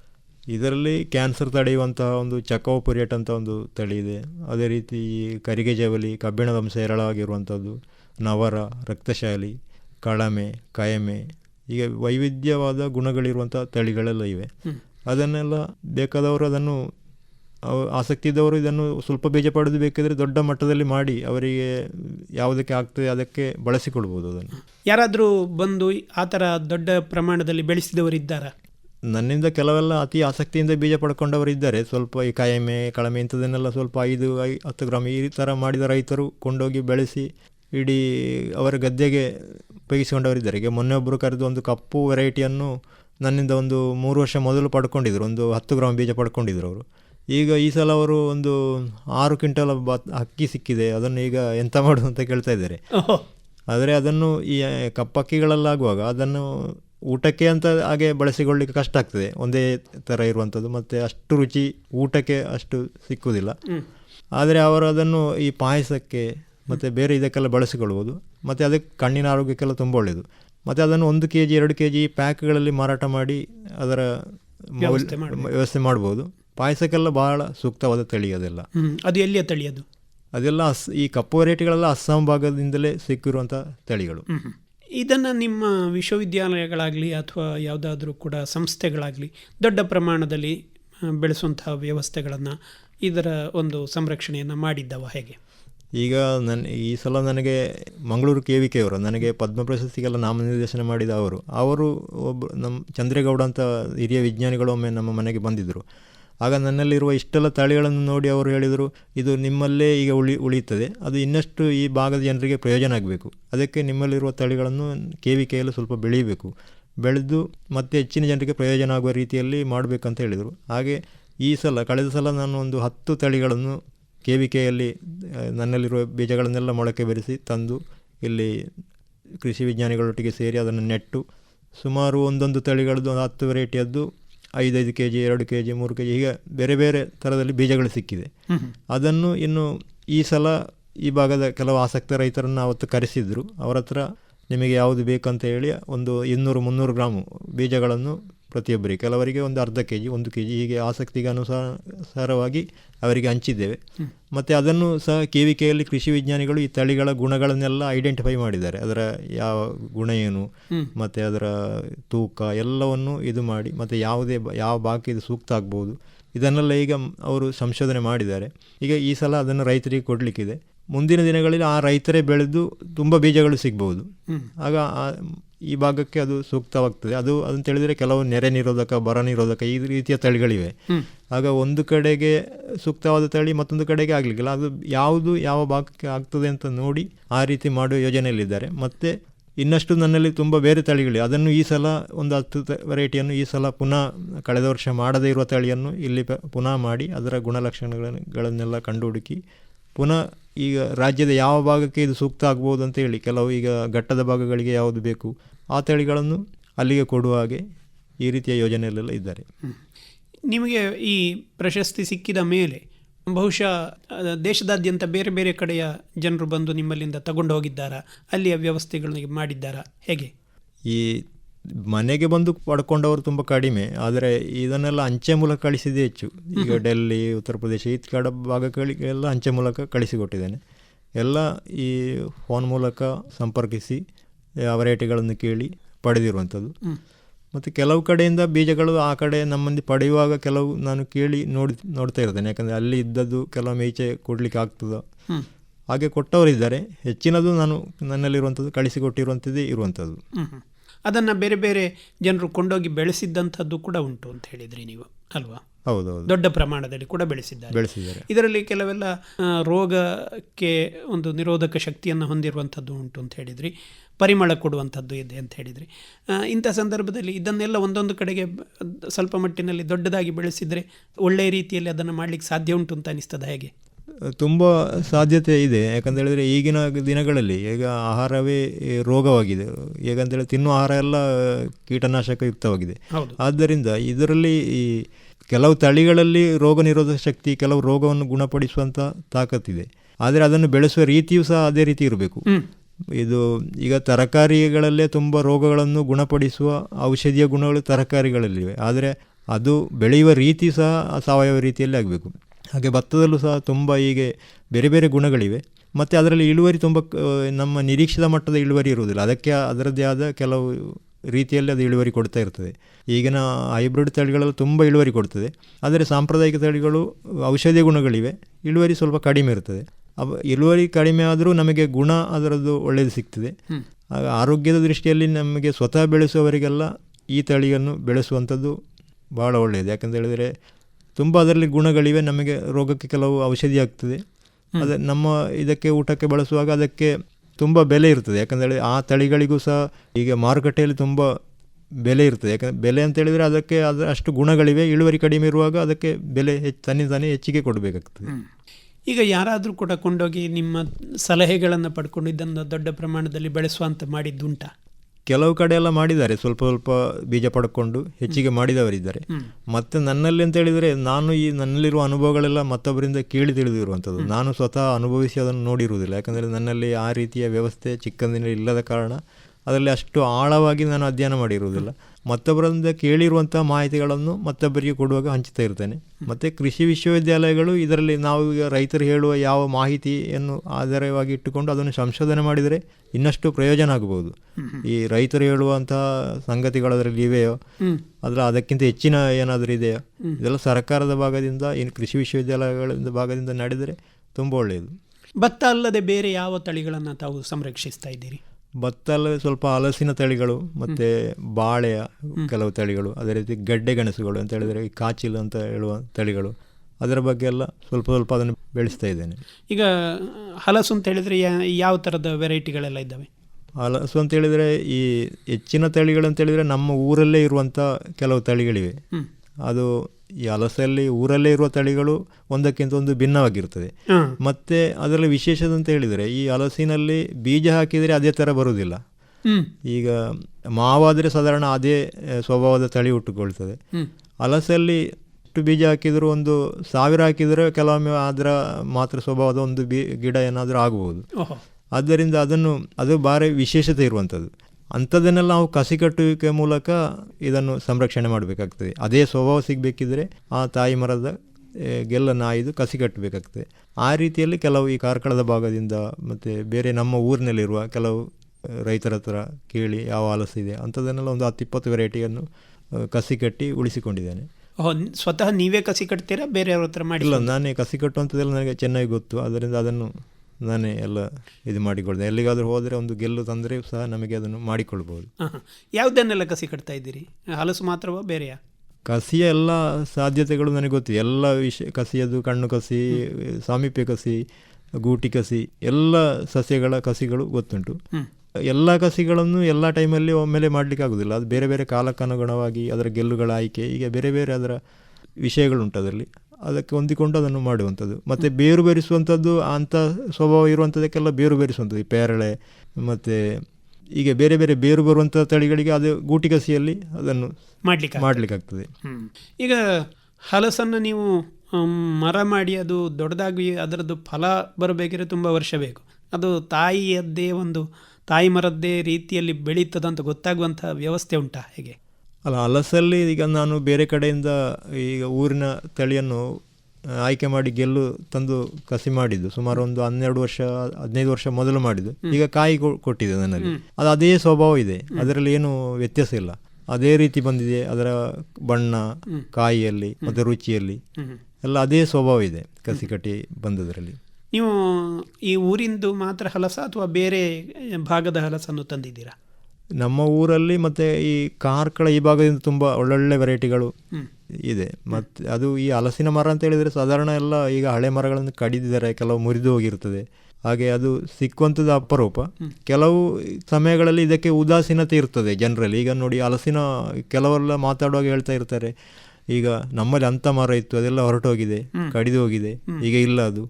ಇದರಲ್ಲಿ ಕ್ಯಾನ್ಸರ್ ತಡೆಯುವಂತಹ ಒಂದು ಚಕೋಪುರಿಯಟ್ ಅಂತ ಒಂದು ತಳಿ ಇದೆ. ಅದೇ ರೀತಿ ಕರಿಗೆ ಜವಲಿ ಕಬ್ಬಿಣದ ಅಂಶ ಹೇರಳವಾಗಿರುವಂಥದ್ದು ನವರ ರಕ್ತಶಾಲಿ ಕಳಮೆ ಕಯಮೆ ಹೀಗೆ ವೈವಿಧ್ಯವಾದ ಗುಣಗಳಿರುವಂಥ ತಳಿಗಳೆಲ್ಲ ಇವೆ. ಅದನ್ನೆಲ್ಲ ಬೇಕಾದವರು ಅದನ್ನು ಆಸಕ್ತಿ ಇದ್ದವರು ಇದನ್ನು ಸ್ವಲ್ಪ ಬೀಜ ಪಡೆದು ಬೇಕಿದ್ರೆ ದೊಡ್ಡ ಮಟ್ಟದಲ್ಲಿ ಮಾಡಿ ಅವರಿಗೆ ಯಾವುದಕ್ಕೆ ಆಗ್ತದೆ ಅದಕ್ಕೆ ಬಳಸಿಕೊಳ್ಬೋದು ಅದನ್ನು. ಯಾರಾದರೂ ಬಂದು ಆ ಥರ ದೊಡ್ಡ ಪ್ರಮಾಣದಲ್ಲಿ ಬೆಳೆಸಿದವರಿದ್ದಾರಾ? ನನ್ನಿಂದ ಕೆಲವೆಲ್ಲ ಅತಿ ಆಸಕ್ತಿಯಿಂದ ಬೀಜ ಪಡ್ಕೊಂಡವರು ಇದ್ದಾರೆ ಸ್ವಲ್ಪ ಈ ಕಾಯಮೆ ಕಳಮೆ ಇಂಥದನ್ನೆಲ್ಲ ಸ್ವಲ್ಪ ಐದು ಐ ಹತ್ತು ಗ್ರಾಮ್ ಈ ಥರ ಮಾಡಿದ ರೈತರು ಕೊಂಡೋಗಿ ಬೆಳೆಸಿ ಇಡೀ ಅವರ ಗದ್ದೆಗೆ ಉಪಯೋಗಿಸಿಕೊಂಡವರಿದ್ದಾರೆ ಈಗ ಮೊನ್ನೆ ಒಬ್ಬರು ಕರೆದು ಒಂದು ಕಪ್ಪು ವೆರೈಟಿಯನ್ನು ನನ್ನಿಂದ ಒಂದು ಮೂರು ವರ್ಷ ಮೊದಲು ಪಡ್ಕೊಂಡಿದ್ರು ಒಂದು ಹತ್ತು ಗ್ರಾಮ್ ಬೀಜ ಪಡ್ಕೊಂಡಿದ್ರು ಅವರು. ಈಗ ಈ ಸಲ ಅವರು ಒಂದು ಆರು ಕ್ವಿಂಟಲ್ ಬತ್ ಅಕ್ಕಿ ಸಿಕ್ಕಿದೆ ಅದನ್ನು ಈಗ ಎಂತ ಮಾಡು ಅಂತ ಕೇಳ್ತಾ ಇದ್ದಾರೆ. ಆದರೆ ಅದನ್ನು ಈ ಕಪ್ಪಕ್ಕಿಗಳಲ್ಲಾಗುವಾಗ ಅದನ್ನು ಊಟಕ್ಕೆ ಅಂತ ಹಾಗೆ ಬಳಸಿಕೊಳ್ಳಿಕ್ಕೆ ಕಷ್ಟ ಆಗ್ತದೆ. ಒಂದೇ ಥರ ಇರುವಂಥದ್ದು ಮತ್ತು ಅಷ್ಟು ರುಚಿ ಊಟಕ್ಕೆ ಅಷ್ಟು ಸಿಕ್ಕುವುದಿಲ್ಲ. ಆದರೆ ಅವರು ಅದನ್ನು ಈ ಪಾಯಸಕ್ಕೆ ಮತ್ತು ಬೇರೆ ಇದಕ್ಕೆಲ್ಲ ಬಳಸಿಕೊಳ್ಬೋದು ಮತ್ತು ಅದಕ್ಕೆ ಕಣ್ಣಿನ ಆರೋಗ್ಯಕ್ಕೆಲ್ಲ ತುಂಬ ಒಳ್ಳೆಯದು. ಮತ್ತು ಅದನ್ನು ಒಂದು ಕೆ ಜಿ ಎರಡು ಕೆ ಜಿ ಪ್ಯಾಕ್ಗಳಲ್ಲಿ ಮಾರಾಟ ಮಾಡಿ ಅದರ ವ್ಯವಸ್ಥೆ ಮಾಡ್ಬೋದು. ಪಾಯಸಕ್ಕೆಲ್ಲ ಬಹಳ ಸೂಕ್ತವಾದ ತಳಿ ಅದೆಲ್ಲ. ಅದು ಎಲ್ಲಿಯ ತಳಿ ಅದು ಅದೆಲ್ಲ ಅಸ್ ಈ ಕಪ್ಪು ವೆರೈಟಿಗಳೆಲ್ಲ ಅಸ್ಸಾಂ ಭಾಗದಿಂದಲೇ ಸಿಕ್ಕಿರುವಂಥ ತಳಿಗಳು. ಇದನ್ನು ನಿಮ್ಮ ವಿಶ್ವವಿದ್ಯಾಲಯಗಳಾಗಲಿ ಅಥವಾ ಯಾವುದಾದ್ರೂ ಕೂಡ ಸಂಸ್ಥೆಗಳಾಗಲಿ ದೊಡ್ಡ ಪ್ರಮಾಣದಲ್ಲಿ ಬೆಳೆಸುವಂತಹ ವ್ಯವಸ್ಥೆಗಳನ್ನು ಇದರ ಒಂದು ಸಂರಕ್ಷಣೆಯನ್ನು ಮಾಡಿದ್ದವ ಹೇಗೆ? ಈಗ ನನ್ನ ಈ ಸಲ ನನಗೆ ಮಂಗಳೂರು ಕೆ ವಿ ಕೆ ಅವರು, ನನಗೆ ಪದ್ಮ ಪ್ರಶಸ್ತಿಗೆಲ್ಲ ನಾಮನಿರ್ದೇಶನ ಮಾಡಿದ ಅವರು ಅವರು ಒಬ್ಬ ನಮ್ಮ ಚಂದ್ರೇಗೌಡ ಅಂತ ಹಿರಿಯ ವಿಜ್ಞಾನಿಗಳು ಒಮ್ಮೆ ನಮ್ಮ ಮನೆಗೆ ಬಂದಿದ್ದರು ಆಗ ನನ್ನಲ್ಲಿರುವ ಇಷ್ಟೆಲ್ಲ ತಳಿಗಳನ್ನು ನೋಡಿ ಅವರು ಹೇಳಿದರು, ಇದು ನಿಮ್ಮಲ್ಲೇ ಈಗ ಉಳಿ, ಉಳಿಯುತ್ತದೆ. ಅದು ಇನ್ನಷ್ಟು ಈ ಭಾಗದ ಜನರಿಗೆ ಪ್ರಯೋಜನ ಆಗಬೇಕು. ಅದಕ್ಕೆ ನಿಮ್ಮಲ್ಲಿರುವ ತಳಿಗಳನ್ನು ಕೆ ವಿ ಸ್ವಲ್ಪ ಬೆಳೀಬೇಕು ಬೆಳೆದು ಮತ್ತೆ ಹೆಚ್ಚಿನ ಜನರಿಗೆ ಪ್ರಯೋಜನ ಆಗುವ ರೀತಿಯಲ್ಲಿ ಮಾಡಬೇಕಂತ ಹೇಳಿದರು. ಹಾಗೆ ಈ ಸಲ, ಕಳೆದ ಸಲ ನಾನು ಒಂದು ಹತ್ತು ತಳಿಗಳನ್ನು ಕೆ ವಿ ಕೆಯಲ್ಲಿ ನನ್ನಲ್ಲಿರುವ ಬೀಜಗಳನ್ನೆಲ್ಲ ಮೊಳಕೆ ಬೆರೆಸಿ ತಂದು ಇಲ್ಲಿ ಕೃಷಿ ವಿಜ್ಞಾನಿಗಳೊಟ್ಟಿಗೆ ಸೇರಿ ಅದನ್ನು ನೆಟ್ಟು ಸುಮಾರು ಒಂದೊಂದು ತಳಿಗಳದ್ದು ಒಂದು ಹತ್ತು ವೆರೈಟಿಯದ್ದು ಐದೈದು ಕೆ ಜಿ ಎರಡು ಕೆ ಜಿ ಮೂರು ಕೆ ಜಿ ಹೀಗೆ ಬೇರೆ ಬೇರೆ ಥರದಲ್ಲಿ ಬೀಜಗಳು ಸಿಕ್ಕಿದೆ. ಅದನ್ನು ಇನ್ನು ಈ ಸಲ ಈ ಭಾಗದ ಕೆಲವು ಆಸಕ್ತ ರೈತರನ್ನು ಅವತ್ತು ಕರೆಸಿದ್ರು. ಅವರ ಹತ್ರ ನಿಮಗೆ ಯಾವುದು ಬೇಕಂತ ಹೇಳಿ ಒಂದು ಇನ್ನೂರು ಮುನ್ನೂರು ಗ್ರಾಮು ಬೀಜಗಳನ್ನು ಪ್ರತಿಯೊಬ್ಬರಿಗೆ. ಕೆಲವರಿಗೆ ಒಂದು ಅರ್ಧ ಕೆ ಜಿ ಒಂದು ಕೆ ಜಿ ಹೀಗೆ ಆಸಕ್ತಿಗೆ ಅನುಸಾರವಾಗಿ ಅವರಿಗೆ ಹಂಚಿದ್ದೇವೆ. ಮತ್ತು ಅದನ್ನು ಸಹ ಕೆ ವಿ ಕೆಯಲ್ಲಿ ಕೃಷಿ ವಿಜ್ಞಾನಿಗಳು ಈ ತಳಿಗಳ ಗುಣಗಳನ್ನೆಲ್ಲ ಐಡೆಂಟಿಫೈ ಮಾಡಿದ್ದಾರೆ. ಅದರ ಯಾವ ಗುಣ ಏನು ಮತ್ತು ಅದರ ತೂಕ ಎಲ್ಲವನ್ನು ಇದು ಮಾಡಿ ಮತ್ತು ಯಾವುದೇ ಯಾವ ಬಾಕಿ ಇದು ಸೂಕ್ತ ಆಗ್ಬೋದು ಇದನ್ನೆಲ್ಲ ಈಗ ಅವರು ಸಂಶೋಧನೆ ಮಾಡಿದ್ದಾರೆ. ಈಗ ಈ ಸಲ ಅದನ್ನು ರೈತರಿಗೆ ಕೊಡಲಿಕ್ಕಿದೆ. ಮುಂದಿನ ದಿನಗಳಲ್ಲಿ ಆ ರೈತರೇ ಬೆಳೆದು ತುಂಬ ಬೀಜಗಳು ಸಿಗ್ಬೋದು. ಆಗ ಆ- ಈ ಭಾಗಕ್ಕೆ ಅದು ಸೂಕ್ತವಾಗ್ತದೆ. ಅದು ಅಂತ ಹೇಳಿದರೆ ಕೆಲವು ನೆರೆ ನಿರೋಧಕ ಬರ ನಿರೋಧಕ ಈ ರೀತಿಯ ತಳಿಗಳಿವೆ. ಆಗ ಒಂದು ಕಡೆಗೆ ಸೂಕ್ತವಾದ ತಳಿ ಮತ್ತೊಂದು ಕಡೆಗೆ ಆಗಲಿಕ್ಕಿಲ್ಲ. ಅದು ಯಾವುದು ಯಾವ ಭಾಗಕ್ಕೆ ಆಗ್ತದೆ ಅಂತ ನೋಡಿ ಆ ರೀತಿ ಮಾಡುವ ಯೋಜನೆಯಲ್ಲಿದ್ದಾರೆ. ಮತ್ತು ಇನ್ನಷ್ಟು ನನ್ನಲ್ಲಿ ತುಂಬ ಬೇರೆ ತಳಿಗಳಿವೆ. ಅದನ್ನು ಈ ಸಲ ಒಂದು ಹತ್ತು ವೆರೈಟಿಯನ್ನು ಈ ಸಲ ಪುನಃ ಕಳೆದ ವರ್ಷ ಮಾಡದೇ ಇರುವ ತಳಿಯನ್ನು ಇಲ್ಲಿ ಪ- ಪುನಃ ಮಾಡಿ ಅದರ ಗುಣಲಕ್ಷಣಗಳನ್ನೆಲ್ಲ ಕಂಡು ಹುಡುಕಿ ಪುನಃ ಈಗ ರಾಜ್ಯದ ಯಾವ ಭಾಗಕ್ಕೆ ಇದು ಸೂಕ್ತ ಆಗ್ಬೋದು ಅಂತ ಹೇಳಿ ಕೆಲವು ಈಗ ಘಟ್ಟದ ಭಾಗಗಳಿಗೆ ಯಾವುದು ಬೇಕು ಆ ತಳಿಗಳನ್ನು ಅಲ್ಲಿಗೆ ಕೊಡುವ ಹಾಗೆ ಈ ರೀತಿಯ ಯೋಜನೆಯಲ್ಲೆಲ್ಲ ಇದ್ದಾರೆ. ನಿಮಗೆ ಈ ಪ್ರಶಸ್ತಿ ಸಿಕ್ಕಿದ ಮೇಲೆ ಬಹುಶಃ ದೇಶದಾದ್ಯಂತ ಬೇರೆ ಬೇರೆ ಕಡೆಯ ಜನರು ಬಂದು ನಿಮ್ಮಲ್ಲಿಂದ ತಗೊಂಡು ಹೋಗಿದ್ದಾರಾ? ಅಲ್ಲಿಯ ವ್ಯವಸ್ಥೆಗಳನ್ನು ಮಾಡಿದ್ದಾರಾ? ಹೇಗೆ? ಈ ಮನೆಗೆ ಬಂದು ಪಡ್ಕೊಂಡವರು ತುಂಬ ಕಡಿಮೆ ಆದರೆ ಇದನ್ನೆಲ್ಲ ಅಂಚೆ ಮೂಲಕ ಕಳಿಸಿದೆ ಹೆಚ್ಚು. ಈಗ ಡೆಲ್ಲಿ ಉತ್ತರ ಪ್ರದೇಶ ಈ ಕಡೆ ಭಾಗಗಳಿಗೆಲ್ಲ ಅಂಚೆ ಮೂಲಕ ಕಳಿಸಿಕೊಟ್ಟಿದ್ದೇನೆ. ಎಲ್ಲ ಈ ಫೋನ್ ಮೂಲಕ ಸಂಪರ್ಕಿಸಿ ಯಾವ ಕೇಳಿ ಪಡೆದಿರುವಂಥದ್ದು. ಮತ್ತು ಕೆಲವು ಕಡೆಯಿಂದ ಬೀಜಗಳು ಆ ಕಡೆ ನಮ್ಮಲ್ಲಿ ಪಡೆಯುವಾಗ ಕೆಲವು ನಾನು ಕೇಳಿ ನೋಡಿ ನೋಡ್ತಾ ಇರ್ತೇನೆ. ಯಾಕಂದರೆ ಅಲ್ಲಿ ಇದ್ದದ್ದು ಕೆಲವೊಮ್ಮೆ ಈಚೆ ಕೊಡಲಿಕ್ಕೆ ಆಗ್ತದ. ಹಾಗೆ ಕೊಟ್ಟವರಿದ್ದಾರೆ. ಹೆಚ್ಚಿನದು ನಾನು ನನ್ನಲ್ಲಿರುವಂಥದ್ದು ಕಳಿಸಿಕೊಟ್ಟಿರುವಂಥದ್ದೇ ಇರುವಂಥದ್ದು. ಅದನ್ನ ಬೇರೆ ಬೇರೆ ಜನರು ಕೊಂಡೋಗಿ ಬೆಳೆಸಿದ್ದಂಥದ್ದು ಕೂಡ ಉಂಟು ಅಂತ ಹೇಳಿದ್ರಿ ನೀವು ಅಲ್ವಾ? ಹೌದೌದು. ದೊಡ್ಡ ಪ್ರಮಾಣದಲ್ಲಿ ಕೂಡ ಬೆಳೆಸಿದ್ದಾರೆ. ಬೆಳೆಸಿದ್ದಾರೆ. ಇದರಲ್ಲಿ ಕೆಲವೆಲ್ಲ ರೋಗಕ್ಕೆ ಒಂದು ನಿರೋಧಕ ಶಕ್ತಿಯನ್ನು ಹೊಂದಿರುವಂಥದ್ದು ಉಂಟು ಅಂತ ಹೇಳಿದ್ರಿ ಪರಿಮಳ ಕೊಡುವಂಥದ್ದು ಇದೆ ಅಂತ ಹೇಳಿದ್ರಿ. ಇಂಥ ಸಂದರ್ಭದಲ್ಲಿ ಇದನ್ನೆಲ್ಲ ಒಂದೊಂದು ಕಡೆಗೆ ಸ್ವಲ್ಪ ಮಟ್ಟಿನಲ್ಲಿ ದೊಡ್ಡದಾಗಿ ಬೆಳೆಸಿದರೆ ಒಳ್ಳೆಯ ರೀತಿಯಲ್ಲಿ ಅದನ್ನು ಮಾಡಲಿಕ್ಕೆ ಸಾಧ್ಯ ಉಂಟು ಅಂತ ಅನಿಸ್ತದೆ ಹೇಗೆ? ತುಂಬ ಸಾಧ್ಯತೆ ಇದೆ. ಯಾಕಂತ ಹೇಳಿದ್ರೆ ಈಗಿನ ದಿನಗಳಲ್ಲಿ ಈಗ ಆಹಾರವೇ ರೋಗವಾಗಿದೆ. ಹೇಗಂತೇಳಿ ತಿನ್ನುವ ಆಹಾರ ಎಲ್ಲ ಕೀಟನಾಶಕಯುಕ್ತವಾಗಿದೆ ಯುಕ್ತವಾಗಿದೆ. ಆದ್ದರಿಂದ ಇದರಲ್ಲಿ ಈ ಕೆಲವು ತಳಿಗಳಲ್ಲಿ ರೋಗ ನಿರೋಧಕ ಶಕ್ತಿ ಕೆಲವು ರೋಗವನ್ನು ಗುಣಪಡಿಸುವಂಥ ತಾಕತ್ತಿದೆ. ಆದರೆ ಅದನ್ನು ಬೆಳೆಸುವ ರೀತಿಯೂ ಸಹ ಅದೇ ರೀತಿ ಇರಬೇಕು. ಇದು ಈಗ ತರಕಾರಿಗಳಲ್ಲೇ ತುಂಬ ರೋಗಗಳನ್ನು ಗುಣಪಡಿಸುವ ಔಷಧೀಯ ಗುಣಗಳು ತರಕಾರಿಗಳಲ್ಲಿವೆ. ಆದರೆ ಅದು ಬೆಳೆಯುವ ರೀತಿ ಸಹ ಸಾವಯವ ರೀತಿಯಲ್ಲಿ ಆಗಬೇಕು. ಹಾಗೆ ಭತ್ತದಲ್ಲೂ ಸಹ ತುಂಬ ಹೀಗೆ ಬೇರೆ ಬೇರೆ ಗುಣಗಳಿವೆ. ಮತ್ತು ಅದರಲ್ಲಿ ಇಳುವರಿ ತುಂಬ ನಮ್ಮ ನಿರೀಕ್ಷಿತ ಮಟ್ಟದ ಇಳುವರಿ ಇರುವುದಿಲ್ಲ. ಅದಕ್ಕೆ ಅದರದ್ದೇ ಆದ ಕೆಲವು ರೀತಿಯಲ್ಲಿ ಅದು ಇಳುವರಿ ಕೊಡ್ತಾ ಇರ್ತದೆ. ಈಗಿನ ಹೈಬ್ರಿಡ್ ತಳಿಗಳಲ್ಲಿ ತುಂಬ ಇಳುವರಿ ಕೊಡ್ತದೆ. ಆದರೆ ಸಾಂಪ್ರದಾಯಿಕ ತಳಿಗಳು ಔಷಧಿ ಗುಣಗಳಿವೆ. ಇಳುವರಿ ಸ್ವಲ್ಪ ಕಡಿಮೆ ಇರ್ತದೆ. ಅವ ಇಳುವರಿ ಕಡಿಮೆ ಆದರೂ ನಮಗೆ ಗುಣ ಅದರದ್ದು ಒಳ್ಳೆಯದು ಸಿಗ್ತದೆ. ಆರೋಗ್ಯದ ದೃಷ್ಟಿಯಲ್ಲಿ ನಮಗೆ ಸ್ವತಃ ಬೆಳೆಸುವವರಿಗೆಲ್ಲ ಈ ತಳಿಯನ್ನು ಬೆಳೆಸುವಂಥದ್ದು ಭಾಳ ಒಳ್ಳೆಯದು ಯಾಕಂತ ಹೇಳಿದರೆ ತುಂಬ ಅದರಲ್ಲಿ ಗುಣಗಳಿವೆ. ನಮಗೆ ರೋಗಕ್ಕೆ ಕೆಲವು ಔಷಧಿ ಆಗ್ತದೆ. ಅದೇ ನಮ್ಮ ಇದಕ್ಕೆ ಊಟಕ್ಕೆ ಬಳಸುವಾಗ ಅದಕ್ಕೆ ತುಂಬ ಬೆಲೆ ಇರ್ತದೆ. ಯಾಕಂದರೆ ಆ ತಳಿಗಳಿಗೂ ಸಹ ಈಗ ಮಾರುಕಟ್ಟೆಯಲ್ಲಿ ತುಂಬ ಬೆಲೆ ಇರ್ತದೆ. ಯಾಕಂದರೆ ಬೆಲೆ ಅಂತ ಹೇಳಿದರೆ ಅದಕ್ಕೆ ಅದರ ಅಷ್ಟು ಗುಣಗಳಿವೆ. ಇಳುವರಿ ಕಡಿಮೆ ಇರುವಾಗ ಅದಕ್ಕೆ ಬೆಲೆ ಹೆಚ್ಚು ತನ್ನಿ ತಾನೇ ಹೆಚ್ಚಿಗೆ ಕೊಡಬೇಕಾಗ್ತದೆ. ಈಗ ಯಾರಾದರೂ ಕೂಡ ಕೊಂಡೋಗಿ ನಿಮ್ಮ ಸಲಹೆಗಳನ್ನು ಪಡ್ಕೊಂಡು ಇದನ್ನು ದೊಡ್ಡ ಪ್ರಮಾಣದಲ್ಲಿ ಬೆಳೆಸುವಂತ ಮಾಡಿದ್ದುಂಟಾ? ಕೆಲವು ಕಡೆ ಎಲ್ಲ ಮಾಡಿದ್ದಾರೆ. ಸ್ವಲ್ಪ ಸ್ವಲ್ಪ ಬೀಜ ಪಡ್ಕೊಂಡು ಹೆಚ್ಚಿಗೆ ಮಾಡಿದವರಿದ್ದಾರೆ. ಮತ್ತೆ ನನ್ನಲ್ಲಿ ಅಂತ ಹೇಳಿದರೆ ನಾನು ಈ ನನ್ನಲ್ಲಿರುವ ಅನುಭವಗಳೆಲ್ಲ ಮತ್ತೊಬ್ಬರಿಂದ ಕೇಳಿ ತಿಳಿದಿರುವಂಥದ್ದು. ನಾನು ಸ್ವತಃ ಅನುಭವಿಸಿ ಅದನ್ನು ನೋಡಿರುವುದಿಲ್ಲ. ಯಾಕಂದರೆ ನನ್ನಲ್ಲಿ ಆ ರೀತಿಯ ವ್ಯವಸ್ಥೆ ಚಿಕ್ಕಂದಿನಲ್ಲಿ ಇಲ್ಲದ ಕಾರಣ ಅದರಲ್ಲಿ ಅಷ್ಟು ಆಳವಾಗಿ ನಾನು ಅಧ್ಯಯನ ಮಾಡಿರುವುದಿಲ್ಲ. ಮತ್ತೊಬ್ಬರಿಂದ ಕೇಳಿರುವಂಥ ಮಾಹಿತಿಗಳನ್ನು ಮತ್ತೊಬ್ಬರಿಗೆ ಕೊಡುವಾಗ ಹಂಚ್ತಾ ಇರ್ತೇನೆ. ಮತ್ತು ಕೃಷಿ ವಿಶ್ವವಿದ್ಯಾಲಯಗಳು ಇದರಲ್ಲಿ ನಾವು ಈಗ ರೈತರು ಹೇಳುವ ಯಾವ ಮಾಹಿತಿಯನ್ನು ಆಧಾರವಾಗಿ ಇಟ್ಟುಕೊಂಡು ಅದನ್ನು ಸಂಶೋಧನೆ ಮಾಡಿದರೆ ಇನ್ನಷ್ಟು ಪ್ರಯೋಜನ ಆಗಬಹುದು. ಈ ರೈತರು ಹೇಳುವಂತಹ ಸಂಗತಿಗಳು ಅದರಲ್ಲಿ ಇವೆಯೋ. ಅದರ ಅದಕ್ಕಿಂತ ಹೆಚ್ಚಿನ ಏನಾದರೂ ಇದೆಯೋ? ಇದೆಲ್ಲ ಸರ್ಕಾರದ ಭಾಗದಿಂದ ಏನು ಕೃಷಿ ವಿಶ್ವವಿದ್ಯಾಲಯಗಳಿಂದ ಭಾಗದಿಂದ ನಡೆದರೆ ತುಂಬ ಒಳ್ಳೆಯದು. ಭತ್ತ ಅಲ್ಲದೆ ಬೇರೆ ಯಾವ ತಳಿಗಳನ್ನು ತಾವು ಸಂರಕ್ಷಿಸ್ತಾ ಇದ್ದೀರಿ? ಭತ್ತ ಅಲ್ಲದೆ ಸ್ವಲ್ಪ ಹಲಸಿನ ತಳಿಗಳು ಮತ್ತು ಬಾಳೆಯ ಕೆಲವು ತಳಿಗಳು ಅದೇ ರೀತಿ ಗಡ್ಡೆ ಗೆಣಸುಗಳು ಅಂತ ಹೇಳಿದರೆ ಈ ಕಾಚಿಲ್ ಅಂತ ಹೇಳುವ ತಳಿಗಳು. ಅದರ ಬಗ್ಗೆ ಎಲ್ಲ ಸ್ವಲ್ಪ ಸ್ವಲ್ಪ ಅದನ್ನು ಬೆಳೆಸ್ತಾ ಇದ್ದೇನೆ. ಈಗ ಹಲಸು ಅಂತ ಹೇಳಿದರೆ ಯಾವ ಥರದ ವೆರೈಟಿಗಳೆಲ್ಲ ಇದ್ದಾವೆ? ಹಲಸು ಅಂತ ಹೇಳಿದರೆ ಈ ಹೆಚ್ಚಿನ ತಳಿಗಳು ಅಂತ ಹೇಳಿದರೆ ನಮ್ಮ ಊರಲ್ಲೇ ಇರುವಂಥ ಕೆಲವು ತಳಿಗಳಿವೆ. ಅದು ಈ ಹಲಸಲ್ಲಿ ಊರಲ್ಲೇ ಇರುವ ತಳಿಗಳು ಒಂದಕ್ಕಿಂತ ಒಂದು ಭಿನ್ನವಾಗಿರ್ತದೆ. ಮತ್ತೆ ಅದರಲ್ಲಿ ವಿಶೇಷದ ಅಂತ ಹೇಳಿದರೆ ಈ ಹಲಸಿನಲ್ಲಿ ಬೀಜ ಹಾಕಿದರೆ ಅದೇ ಥರ ಬರುವುದಿಲ್ಲ. ಈಗ ಮಾವಾದರೆ ಸಾಧಾರಣ ಅದೇ ಸ್ವಭಾವದ ತಳಿ ಹುಟ್ಟುಕೊಳ್ತದೆ. ಹಲಸಲ್ಲಿ ಎಷ್ಟು ಬೀಜ ಹಾಕಿದರೂ ಒಂದು ಸಾವಿರ ಹಾಕಿದರೆ ಕೆಲವೊಮ್ಮೆ ಅದರ ಮಾತ್ರ ಸ್ವಭಾವದ ಒಂದು ಬಿ ಗಿಡ ಏನಾದರೂ ಆಗಬಹುದು ಆದ್ದರಿಂದ ಅದನ್ನು ಅದು ಭಾರಿ ವಿಶೇಷತೆ ಇರುವಂಥದ್ದು. ಅಂಥದ್ದನ್ನೆಲ್ಲ ನಾವು ಕಸಿ ಕಟ್ಟುವಿಕೆ ಮೂಲಕ ಇದನ್ನು ಸಂರಕ್ಷಣೆ ಮಾಡಬೇಕಾಗ್ತದೆ. ಅದೇ ಸ್ವಭಾವ ಸಿಗಬೇಕಿದ್ರೆ ಆ ತಾಯಿ ಮರದ ಗೆಲ್ಲನಾಯಿದು ಗೆಲ್ಲನ್ನು ಆಯ್ದು ಕಸಿ ಕಟ್ಟಬೇಕಾಗ್ತದೆ. ಆ ರೀತಿಯಲ್ಲಿ ಕೆಲವು ಈ ಕಾರ್ಕಳದ ಭಾಗದಿಂದ ಮತ್ತು ಬೇರೆ ನಮ್ಮ ಊರಿನಲ್ಲಿರುವ ಕೆಲವು ರೈತರ ಹತ್ರ ಕೇಳಿ ಯಾವ ಹಲಸಿದೆ ಅಂಥದ್ದನ್ನೆಲ್ಲ ಒಂದು ಹತ್ತು ಇಪ್ಪತ್ತು ವೆರೈಟಿಯನ್ನು ಕಸಿ ಕಟ್ಟಿ ಉಳಿಸಿಕೊಂಡಿದ್ದೇನೆ. ಓಹೋ ಸ್ವತಃ ನೀವೇ ಕಸಿ ಕಟ್ತೀರಾ? ಬೇರೆಯವ್ರ ಹತ್ರ ಮಾಡಿ ಇಲ್ಲ ನಾನೇ ಕಸಿ ಕಟ್ಟುವಂಥದ್ದೆಲ್ಲ ನನಗೆ ಚೆನ್ನಾಗಿ ಗೊತ್ತು. ಅದರಿಂದ ಅದನ್ನು ನಾನೇ ಎಲ್ಲ ಇದು ಮಾಡಿಕೊಳ್ದೆ ಎಲ್ಲಿಗಾದರೂ ಹೋದರೆ ಒಂದು ಗೆಲ್ಲು ತಂದರೆ ಸಹ ನಮಗೆ ಅದನ್ನು ಮಾಡಿಕೊಳ್ಬೋದು. ಯಾವುದನ್ನೆಲ್ಲ ಕಸಿ ಕಟ್ತಾ ಇದ್ದೀರಿ? ಹಲಸು ಮಾತ್ರವೋ ಬೇರೆಯ? ಕಸಿಯ ಎಲ್ಲ ಸಾಧ್ಯತೆಗಳು ನನಗೆ ಗೊತ್ತು. ಎಲ್ಲ ವಿಷಯ ಕಸಿಯದು ಕಣ್ಣು ಕಸಿ ಸಾಮೀಪ್ಯ ಕಸಿ ಗೂಟಿ ಕಸಿ ಎಲ್ಲ ಸಸ್ಯಗಳ ಕಸಿಗಳು ಗೊತ್ತುಂಟು. ಎಲ್ಲ ಕಸಿಗಳನ್ನು ಎಲ್ಲ ಟೈಮಲ್ಲಿ ಒಮ್ಮೆಲೆ ಮಾಡಲಿಕ್ಕೆ ಆಗೋದಿಲ್ಲ. ಅದು ಬೇರೆ ಬೇರೆ ಕಾಲಕ್ಕನುಗುಣವಾಗಿ ಅದರ ಗೆಲ್ಲುಗಳ ಆಯ್ಕೆ ಈಗ ಬೇರೆ ಬೇರೆ ಅದರ ವಿಷಯಗಳುಂಟು ಅದರಲ್ಲಿ. ಅದಕ್ಕೆ ಹೊಂದಿಕೊಂಡು ಅದನ್ನು ಮಾಡುವಂಥದ್ದು. ಮತ್ತು ಬೇರು ಬೆರೆಸುವಂಥದ್ದು ಅಂಥ ಸ್ವಭಾವ ಇರುವಂಥದ್ದಕ್ಕೆಲ್ಲ ಬೇರು ಬೆರೆಸುವಂಥದ್ದು ಈ ಪೇರಳೆ ಮತ್ತು ಈಗ ಬೇರೆ ಬೇರೆ ಬೇರು ಬರುವಂಥ ತಳಿಗಳಿಗೆ ಅದು ಗೂಟಿ ಕಸಿಯಲ್ಲಿ ಅದನ್ನು ಮಾಡಲಿಕ್ಕೆ ಮಾಡಲಿಕ್ಕಾಗ್ತದೆ. ಈಗ ಹಲಸನ್ನು ನೀವು ಮರ ಮಾಡಿ ಅದು ದೊಡ್ಡದಾಗಿ ಅದರದ್ದು ಫಲ ಬರಬೇಕಿದ್ರೆ ತುಂಬ ವರ್ಷ ಬೇಕು. ಅದು ತಾಯಿಯದ್ದೇ ಒಂದು ತಾಯಿ ಮರದ್ದೇ ರೀತಿಯಲ್ಲಿ ಬೆಳೀತದಂತ ಗೊತ್ತಾಗುವಂಥ ವ್ಯವಸ್ಥೆ ಉಂಟಾ ಹೇಗೆ? ಅಲ್ಲ ಹಲಸಲ್ಲಿ ಈಗ ನಾನು ಬೇರೆ ಕಡೆಯಿಂದ ಈಗ ಊರಿನ ತಳಿಯನ್ನು ಆಯ್ಕೆ ಮಾಡಿ ಗೆಲ್ಲು ತಂದು ಕಸಿ ಮಾಡಿದ್ದು. ಸುಮಾರು ಒಂದು ಹನ್ನೆರಡು ವರ್ಷ ಹದಿನೈದು ವರ್ಷ ಮೊದಲು ಮಾಡಿದ್ದು. ಈಗ ಕಾಯಿ ಕೊಟ್ಟಿದೆ ನನ್ನಲ್ಲಿ. ಅದು ಅದೇ ಸ್ವಭಾವ ಇದೆ. ಅದರಲ್ಲಿ ಏನು ವ್ಯತ್ಯಾಸ ಇಲ್ಲ. ಅದೇ ರೀತಿ ಬಂದಿದೆ ಅದರ ಬಣ್ಣ ಕಾಯಿಯಲ್ಲಿ ಮತ್ತು ರುಚಿಯಲ್ಲಿ. ಎಲ್ಲ ಅದೇ ಸ್ವಭಾವ ಇದೆ ಕಸಿ ಕಟ್ಟಿ ಬಂದದರಲ್ಲಿ. ನೀವು ಈ ಊರಿಂದು ಮಾತ್ರ ಹಲಸ ಅಥವಾ ಬೇರೆ ಭಾಗದ ಹಲಸನ್ನು ತಂದಿದ್ದೀರಾ? ನಮ್ಮ ಊರಲ್ಲಿ ಮತ್ತು ಈ ಕಾರ್ಕಳ ಈ ಭಾಗದಿಂದ ತುಂಬ ಒಳ್ಳೊಳ್ಳೆ ವೆರೈಟಿಗಳು. ಇದೆ. ಮತ್ತು ಅದು ಈ ಹಲಸಿನ ಮರ ಅಂತ ಹೇಳಿದರೆ ಸಾಧಾರಣ ಎಲ್ಲ ಈಗ ಹಳೆ ಮರಗಳನ್ನು ಕಡಿದಿದ್ದಾರೆ ಕೆಲವು ಮುರಿದು ಹೋಗಿರ್ತದೆ. ಹಾಗೆ ಅದು ಸಿಕ್ಕುವಂಥದ್ದು ಅಪರೂಪ. ಕೆಲವು ಸಮಯಗಳಲ್ಲಿ ಇದಕ್ಕೆ ಉದಾಸೀನತೆ ಇರ್ತದೆ ಜನರಲ್ಲಿ. ಈಗ ನೋಡಿ ಹಲಸಿನ ಕೆಲವೆಲ್ಲ ಮಾತಾಡುವಾಗ ಹೇಳ್ತಾ ಇರ್ತಾರೆ ಈಗ ನಮ್ಮಲ್ಲಿ ಅಂಥ ಮರ ಇತ್ತು ಅದೆಲ್ಲ ಹೊರಟೋಗಿದೆ ಕಡಿದು ಹೋಗಿದೆ ಈಗ ಇಲ್ಲ ಅದು.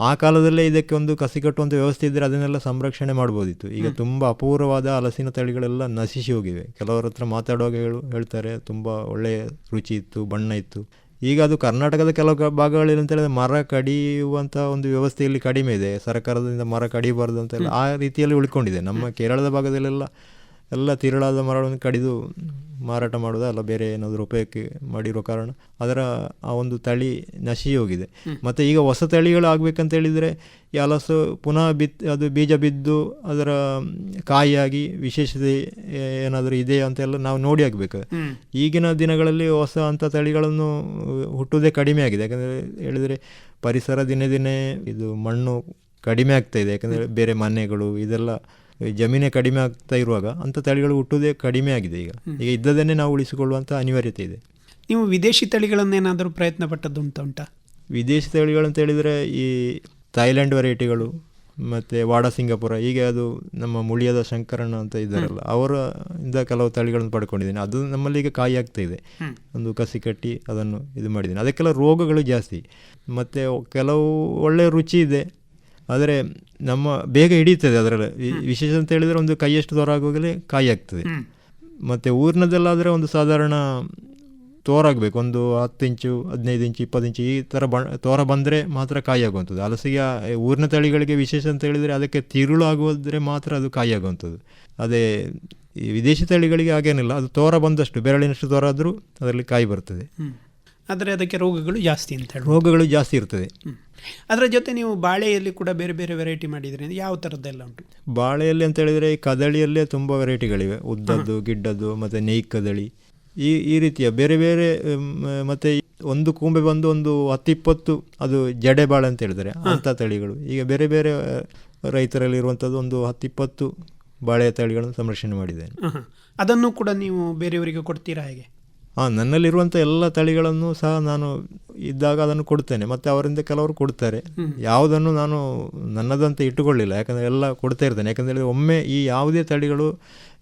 ಆ ಕಾಲದಲ್ಲೇ ಇದಕ್ಕೆ ಒಂದು ಕಸಿ ಕಟ್ಟುವಂಥ ವ್ಯವಸ್ಥೆ ಇದ್ದರೆ ಅದನ್ನೆಲ್ಲ ಸಂರಕ್ಷಣೆ ಮಾಡ್ಬೋದಿತ್ತು. ಈಗ ತುಂಬ ಅಪೂರ್ವವಾದ ಹಲಸಿನ ತಳಿಗಳೆಲ್ಲ ನಶಿಸಿ ಹೋಗಿವೆ. ಕೆಲವರ ಹತ್ರ ಮಾತಾಡುವಾಗ ಹೇಳು ಹೇಳ್ತಾರೆ ತುಂಬ ಒಳ್ಳೆಯ ರುಚಿ ಇತ್ತು ಬಣ್ಣ ಇತ್ತು. ಈಗ ಅದು ಕರ್ನಾಟಕದ ಕೆಲವು ಭಾಗಗಳಲ್ಲಿ ಅಂತ ಹೇಳಿದ್ರೆ ಮರ ಕಡಿಯುವಂಥ ಒಂದು ವ್ಯವಸ್ಥೆಯಲ್ಲಿ ಕಡಿಮೆ ಇದೆ. ಸರ್ಕಾರದಿಂದ ಮರ ಕಡಿಬಾರ್ದು ಅಂತೆಲ್ಲ ಆ ರೀತಿಯಲ್ಲಿ ಉಳ್ಕೊಂಡಿದೆ. ನಮ್ಮ ಕೇರಳದ ಭಾಗದಲ್ಲೆಲ್ಲ ಎಲ್ಲ ತಿರುಳಾದ ಮರಗಳನ್ನು ಕಡಿದು ಮಾರಾಟ ಮಾಡೋದ ಅಲ್ಲ ಬೇರೆ ಏನಾದರೂ ಉಪಯೋಗಕ್ಕೆ ಮಾಡಿರೋ ಕಾರಣ? ಅದರ ಆ ಒಂದು ತಳಿ ನಶಿ ಹೋಗಿದೆ. ಮತ್ತು ಈಗ ಹೊಸ ತಳಿಗಳು ಆಗಬೇಕಂತ ಹೇಳಿದರೆ ಈ ಹಲಸು ಪುನಃ ಬಿತ್ ಅದು ಬೀಜ ಬಿದ್ದು ಅದರ ಕಾಯಿಯಾಗಿ ವಿಶೇಷತೆ ಏನಾದರೂ ಇದೆ ಅಂತೆಲ್ಲ ನಾವು ನೋಡಿ ಆಗಬೇಕು ಈಗಿನ ದಿನಗಳಲ್ಲಿ ಹೊಸ ಅಂಥ ತಳಿಗಳನ್ನು ಹುಟ್ಟುವುದೇ ಕಡಿಮೆ ಆಗಿದೆ. ಯಾಕಂದರೆ ಹೇಳಿದರೆ ಪರಿಸರ ದಿನೇ ದಿನೇ ಇದು ಮಣ್ಣು ಕಡಿಮೆ ಆಗ್ತಾ ಇದೆ. ಯಾಕಂದರೆ ಬೇರೆ ಮನೆಗಳು ಇದೆಲ್ಲ ಜಮೀನೇ ಕಡಿಮೆ ಆಗ್ತಾ ಇರುವಾಗ ಅಂಥ ತಳಿಗಳು ಹುಟ್ಟುವುದೇ ಕಡಿಮೆ ಆಗಿದೆ ಈಗ. ಈಗ ಇದ್ದದನ್ನೇ ನಾವು ಉಳಿಸಿಕೊಳ್ಳುವಂಥ ಅನಿವಾರ್ಯತೆ ಇದೆ. ನೀವು ವಿದೇಶಿ ತಳಿಗಳನ್ನೇನಾದರೂ ಪ್ರಯತ್ನ ಪಟ್ಟದ್ದು ಉಂಟು ಉಂಟಾ? ವಿದೇಶಿ ತಳಿಗಳು ಅಂತ ಹೇಳಿದರೆ ಈ ಥೈಲ್ಯಾಂಡ್ ವೆರೈಟಿಗಳು ಮತ್ತು ವಾಡ ಸಿಂಗಾಪುರ ಹೀಗೆ ಅದು ನಮ್ಮ ಮುಳಿಯದ ಶಂಕರಣ್ಣ ಅಂತ ಇದ್ದಾರಲ್ಲ ಅವರ ಇಂದ ಕೆಲವು ತಳಿಗಳನ್ನು ಪಡ್ಕೊಂಡಿದ್ದೀನಿ. ಅದು ನಮ್ಮಲ್ಲಿ ಈಗ ಕಾಯಿ ಆಗ್ತಾ ಇದೆ. ಒಂದು ಕಸಿ ಕಟ್ಟಿ ಅದನ್ನು ಇದು ಮಾಡಿದ್ದೀನಿ. ಅದಕ್ಕೆಲ್ಲ ರೋಗಗಳು ಜಾಸ್ತಿ. ಮತ್ತು ಕೆಲವು ಒಳ್ಳೆಯ ರುಚಿ ಇದೆ. ಆದರೆ ನಮ್ಮ ಬೇಗ ಹಿಡಿಯುತ್ತದೆ ಅದರಲ್ಲಿ. ವಿಶೇಷ ಅಂತ ಹೇಳಿದರೆ ಒಂದು ಕೈಯಷ್ಟು ದೂರ ಆಗೋಗಲೇ ಕಾಯಿ ಆಗ್ತದೆ. ಮತ್ತು ಊರಿನದಲ್ಲಾದರೆ ಒಂದು ಸಾಧಾರಣ ತೋರಾಗಬೇಕು. ಒಂದು ಹತ್ತು ಇಂಚು ಹದಿನೈದು ಇಂಚು ಇಪ್ಪತ್ತು ಇಂಚು ಈ ಥರ ಬ ತೋರ ಬಂದರೆ ಮಾತ್ರ ಕಾಯಿ ಆಗುವಂಥದ್ದು. ಹಲಸಿಗೆ ಊರಿನ ತಳಿಗಳಿಗೆ ವಿಶೇಷ ಅಂತ ಹೇಳಿದರೆ ಅದಕ್ಕೆ ತಿರುಳು ಆಗುವುದ್ರೆ ಮಾತ್ರ ಅದು ಕಾಯಿ ಆಗುವಂಥದ್ದು. ಅದೇ ಈ ವಿದೇಶಿ ತಳಿಗಳಿಗೆ ಹಾಗೇನಿಲ್ಲ. ಅದು ತೋರ ಬಂದಷ್ಟು ಬೆರಳಿನಷ್ಟು ತೋರ ಆದರೂ ಅದರಲ್ಲಿ ಕಾಯಿ ಬರ್ತದೆ. ಆದರೆ ಅದಕ್ಕೆ ರೋಗಗಳು ಜಾಸ್ತಿ ಅಂತ ಹೇಳಿ ರೋಗಗಳು ಜಾಸ್ತಿ ಇರ್ತದೆ. ಅದರ ಜೊತೆ ನೀವು ಬಾಳೆಯಲ್ಲಿ ಕೂಡ ಬೇರೆ ಬೇರೆ ವೆರೈಟಿ ಮಾಡಿದ್ರಿ ಯಾವ ಥರದ್ದೆಲ್ಲ ಉಂಟು? ಬಾಳೆಯಲ್ಲಿ ಅಂತ ಹೇಳಿದರೆ ಈ ಕದಳಿಯಲ್ಲೇ ತುಂಬ ವೆರೈಟಿಗಳಿವೆ ಉದ್ದದ್ದು ಗಿಡ್ಡದ್ದು ಮತ್ತು ನೆಯ್ ಕದಳಿ. ಈ ಈ ರೀತಿಯ ಬೇರೆ ಬೇರೆ ಮತ್ತು ಒಂದು ಕೂಂಬೆ ಬಂದು ಒಂದು ಹತ್ತಿಪ್ಪತ್ತು ಅದು ಜಡೆ ಬಾಳೆ ಅಂತ ಹೇಳಿದರೆ ಅಂಥ ತಳಿಗಳು. ಈಗ ಬೇರೆ ಬೇರೆ ರೈತರಲ್ಲಿರುವಂಥದ್ದು ಒಂದು ಹತ್ತಿಪ್ಪತ್ತು ಬಾಳೆ ತಳಿಗಳನ್ನು ಸಂರಕ್ಷಣೆ ಮಾಡಿದ್ದೇನೆ. ಅದನ್ನು ಕೂಡ ನೀವು ಬೇರೆಯವರಿಗೆ ಕೊಡ್ತೀರಾ ಹೇಗೆ? ಹಾಂ ನನ್ನಲ್ಲಿರುವಂಥ ಎಲ್ಲ ತಳಿಗಳನ್ನು ಸಹ ನಾನು ಇದ್ದಾಗ ಅದನ್ನು ಕೊಡ್ತೇನೆ. ಮತ್ತು ಅವರಿಂದ ಕೆಲವರು ಕೊಡ್ತಾರೆ. ಯಾವುದನ್ನು ನಾನು ನನ್ನದಂತ ಇಟ್ಟುಕೊಳ್ಳಿಲ್ಲ. ಯಾಕಂದರೆ ಎಲ್ಲ ಕೊಡ್ತಾ ಇರ್ತೇನೆ. ಯಾಕಂದರೆ ಒಮ್ಮೆ ಈ ಯಾವುದೇ ತಳಿಗಳು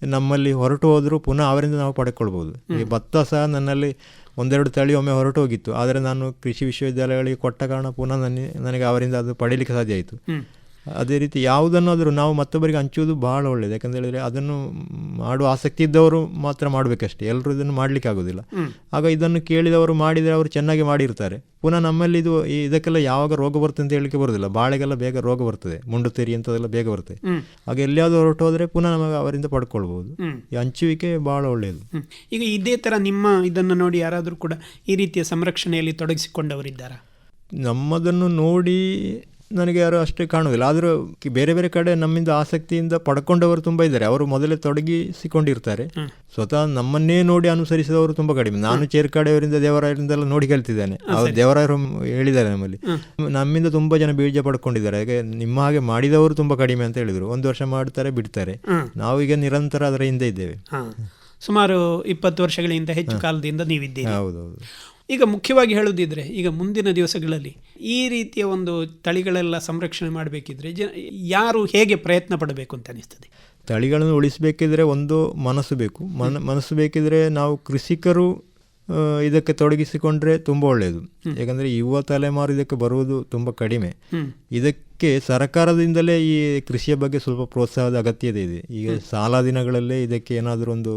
ನಮ್ಮಲ್ಲಿ ಹೊರಟು ಹೋದರೂ ಪುನಃ ಅವರಿಂದ ನಾವು ಪಡ್ಕೊಳ್ಬೋದು ಈ ಭತ್ತ ಸಹ ನನ್ನಲ್ಲಿ ಒಂದೆರಡು ತಳಿ ಒಮ್ಮೆ ಹೊರಟು ಹೋಗಿತ್ತು. ಆದರೆ ನಾನು ಕೃಷಿ ವಿಶ್ವವಿದ್ಯಾಲಯಗಳಿಗೆ ಕೊಟ್ಟ ಕಾರಣ ಪುನಃ ನನಗೆ ನನಗೆ ಅವರಿಂದ ಅದು ಪಡೀಲಿಕ್ಕೆ ಸಾಧ್ಯ ಆಯಿತು. ಅದೇ ರೀತಿ ಯಾವುದನ್ನಾದರೂ ನಾವು ಮತ್ತೊಬ್ಬರಿಗೆ ಹಂಚುವುದು ಬಹಳ ಒಳ್ಳೆಯದು ಯಾಕಂತ ಹೇಳಿದರೆ ಅದನ್ನು ಮಾಡುವ ಆಸಕ್ತಿ ಇದ್ದವರು ಮಾತ್ರ ಮಾಡಬೇಕಷ್ಟೇ. ಎಲ್ಲರೂ ಇದನ್ನು ಮಾಡಲಿಕ್ಕೆ ಆಗೋದಿಲ್ಲ ಆಗ ಇದನ್ನು ಕೇಳಿದವರು ಮಾಡಿದರೆ ಅವರು ಚೆನ್ನಾಗಿ ಮಾಡಿರ್ತಾರೆ. ಪುನಃ ನಮ್ಮಲ್ಲಿ ಇದು ಇದಕ್ಕೆಲ್ಲ ಯಾವಾಗ ರೋಗ ಬರ್ತದೆ ಅಂತ ಹೇಳಲಿಕ್ಕೆ ಬರೋದಿಲ್ಲ ಬಾಳೆಗೆಲ್ಲ ಬೇಗ ರೋಗ ಬರ್ತದೆ. ಮುಂಡು ತೆರಿ ಅಂಥದ್ದೆಲ್ಲ ಬೇಗ ಬರ್ತದೆ. ಆಗ ಎಲ್ಲಿಯಾದರೂ ಹೊರಟು ಹೋದರೆ ಪುನಃ ನಮಗೆ ಅವರಿಂದ ಪಡ್ಕೊಳ್ಬೋದು. ಈ ಹಂಚುವಿಕೆ ಭಾಳ ಒಳ್ಳೆಯದು ಈಗ ಇದೇ ಥರ ನಿಮ್ಮ ಇದನ್ನು ನೋಡಿ ಯಾರಾದರೂ ಕೂಡ ಈ ರೀತಿಯ ಸಂರಕ್ಷಣೆಯಲ್ಲಿ ತೊಡಗಿಸಿಕೊಂಡವರಿದ್ದಾರಾ? ನಮ್ಮದನ್ನು ನೋಡಿ ನನಗೆ ಯಾರು ಅಷ್ಟೇ ಕಾಣುವುದಿಲ್ಲ. ಆದರೂ ಬೇರೆ ಬೇರೆ ಕಡೆ ನಮ್ಮಿಂದ ಆಸಕ್ತಿಯಿಂದ ಪಡ್ಕೊಂಡವರು ತುಂಬ ಇದ್ದಾರೆ. ಅವರು ಮೊದಲೇ ತೊಡಗಿಸಿಕೊಂಡಿರ್ತಾರೆ. ಸ್ವತಃ ನಮ್ಮನ್ನೇ ನೋಡಿ ಅನುಸರಿಸಿದವರು ತುಂಬ ಕಡಿಮೆ. ನಾನು ಚೇರ್ಕಾಡೆಯವರಿಂದ ದೇವರಾಯರಿಂದೆಲ್ಲ ನೋಡಿ ಕೇಳ್ತಿದ್ದೇನೆ. ಅವರು ದೇವರಾಯರು ಹೇಳಿದ್ದಾರೆ ನಮ್ಮಲ್ಲಿ. ನಮ್ಮಿಂದ ತುಂಬ ಜನ ಬೀಜ ಪಡ್ಕೊಂಡಿದ್ದಾರೆ. ಹಾಗೆ ನಿಮ್ಮ ಹಾಗೆ ಮಾಡಿದವರು ತುಂಬ ಕಡಿಮೆ ಅಂತ ಹೇಳಿದರು. ಒಂದು ವರ್ಷ ಮಾಡ್ತಾರೆ ಬಿಡ್ತಾರೆ. ನಾವು ಈಗ ನಿರಂತರ ಅದರ ಹಿಂದೆ ಇದ್ದೇವೆ. ಸುಮಾರು ಇಪ್ಪತ್ತು ವರ್ಷಗಳಿಂದ ಹೆಚ್ಚು ಕಾಲದಿಂದ ನೀವಿದ್ದೀರಿ. ಹೌದೌದು ಈಗ ಮುಖ್ಯವಾಗಿ ಹೇಳುವುದಿದ್ರೆ ಈಗ ಮುಂದಿನ ದಿವಸಗಳಲ್ಲಿ ಈ ರೀತಿಯ ಒಂದು ತಳಿಗಳೆಲ್ಲ ಸಂರಕ್ಷಣೆ ಮಾಡಬೇಕಿದ್ರೆ ಜನ ಯಾರು ಹೇಗೆ ಪ್ರಯತ್ನ ಪಡಬೇಕು ಅಂತ ಅನಿಸ್ತದೆ? ತಳಿಗಳನ್ನು ಉಳಿಸಬೇಕಿದ್ರೆ ಒಂದು ಮನಸ್ಸು ಬೇಕು. ಮನ ಮನಸ್ಸು ಬೇಕಿದ್ರೆ ನಾವು ಕೃಷಿಕರು ಇದಕ್ಕೆ ತೊಡಗಿಸಿಕೊಂಡ್ರೆ ತುಂಬ ಒಳ್ಳೆಯದು ಯಾಕಂದರೆ ಯುವ ತಲೆಮಾರು ಇದಕ್ಕೆ ಬರುವುದು ತುಂಬ ಕಡಿಮೆ. ಇದಕ್ಕೆ ಸರ್ಕಾರದಿಂದಲೇ ಈ ಕೃಷಿಯ ಬಗ್ಗೆ ಸ್ವಲ್ಪ ಪ್ರೋತ್ಸಾಹದ ಅಗತ್ಯತೆ ಇದೆ. ಈಗ ಸಾಲ ದಿನಗಳಲ್ಲೇ ಇದಕ್ಕೆ ಏನಾದರೂ ಒಂದು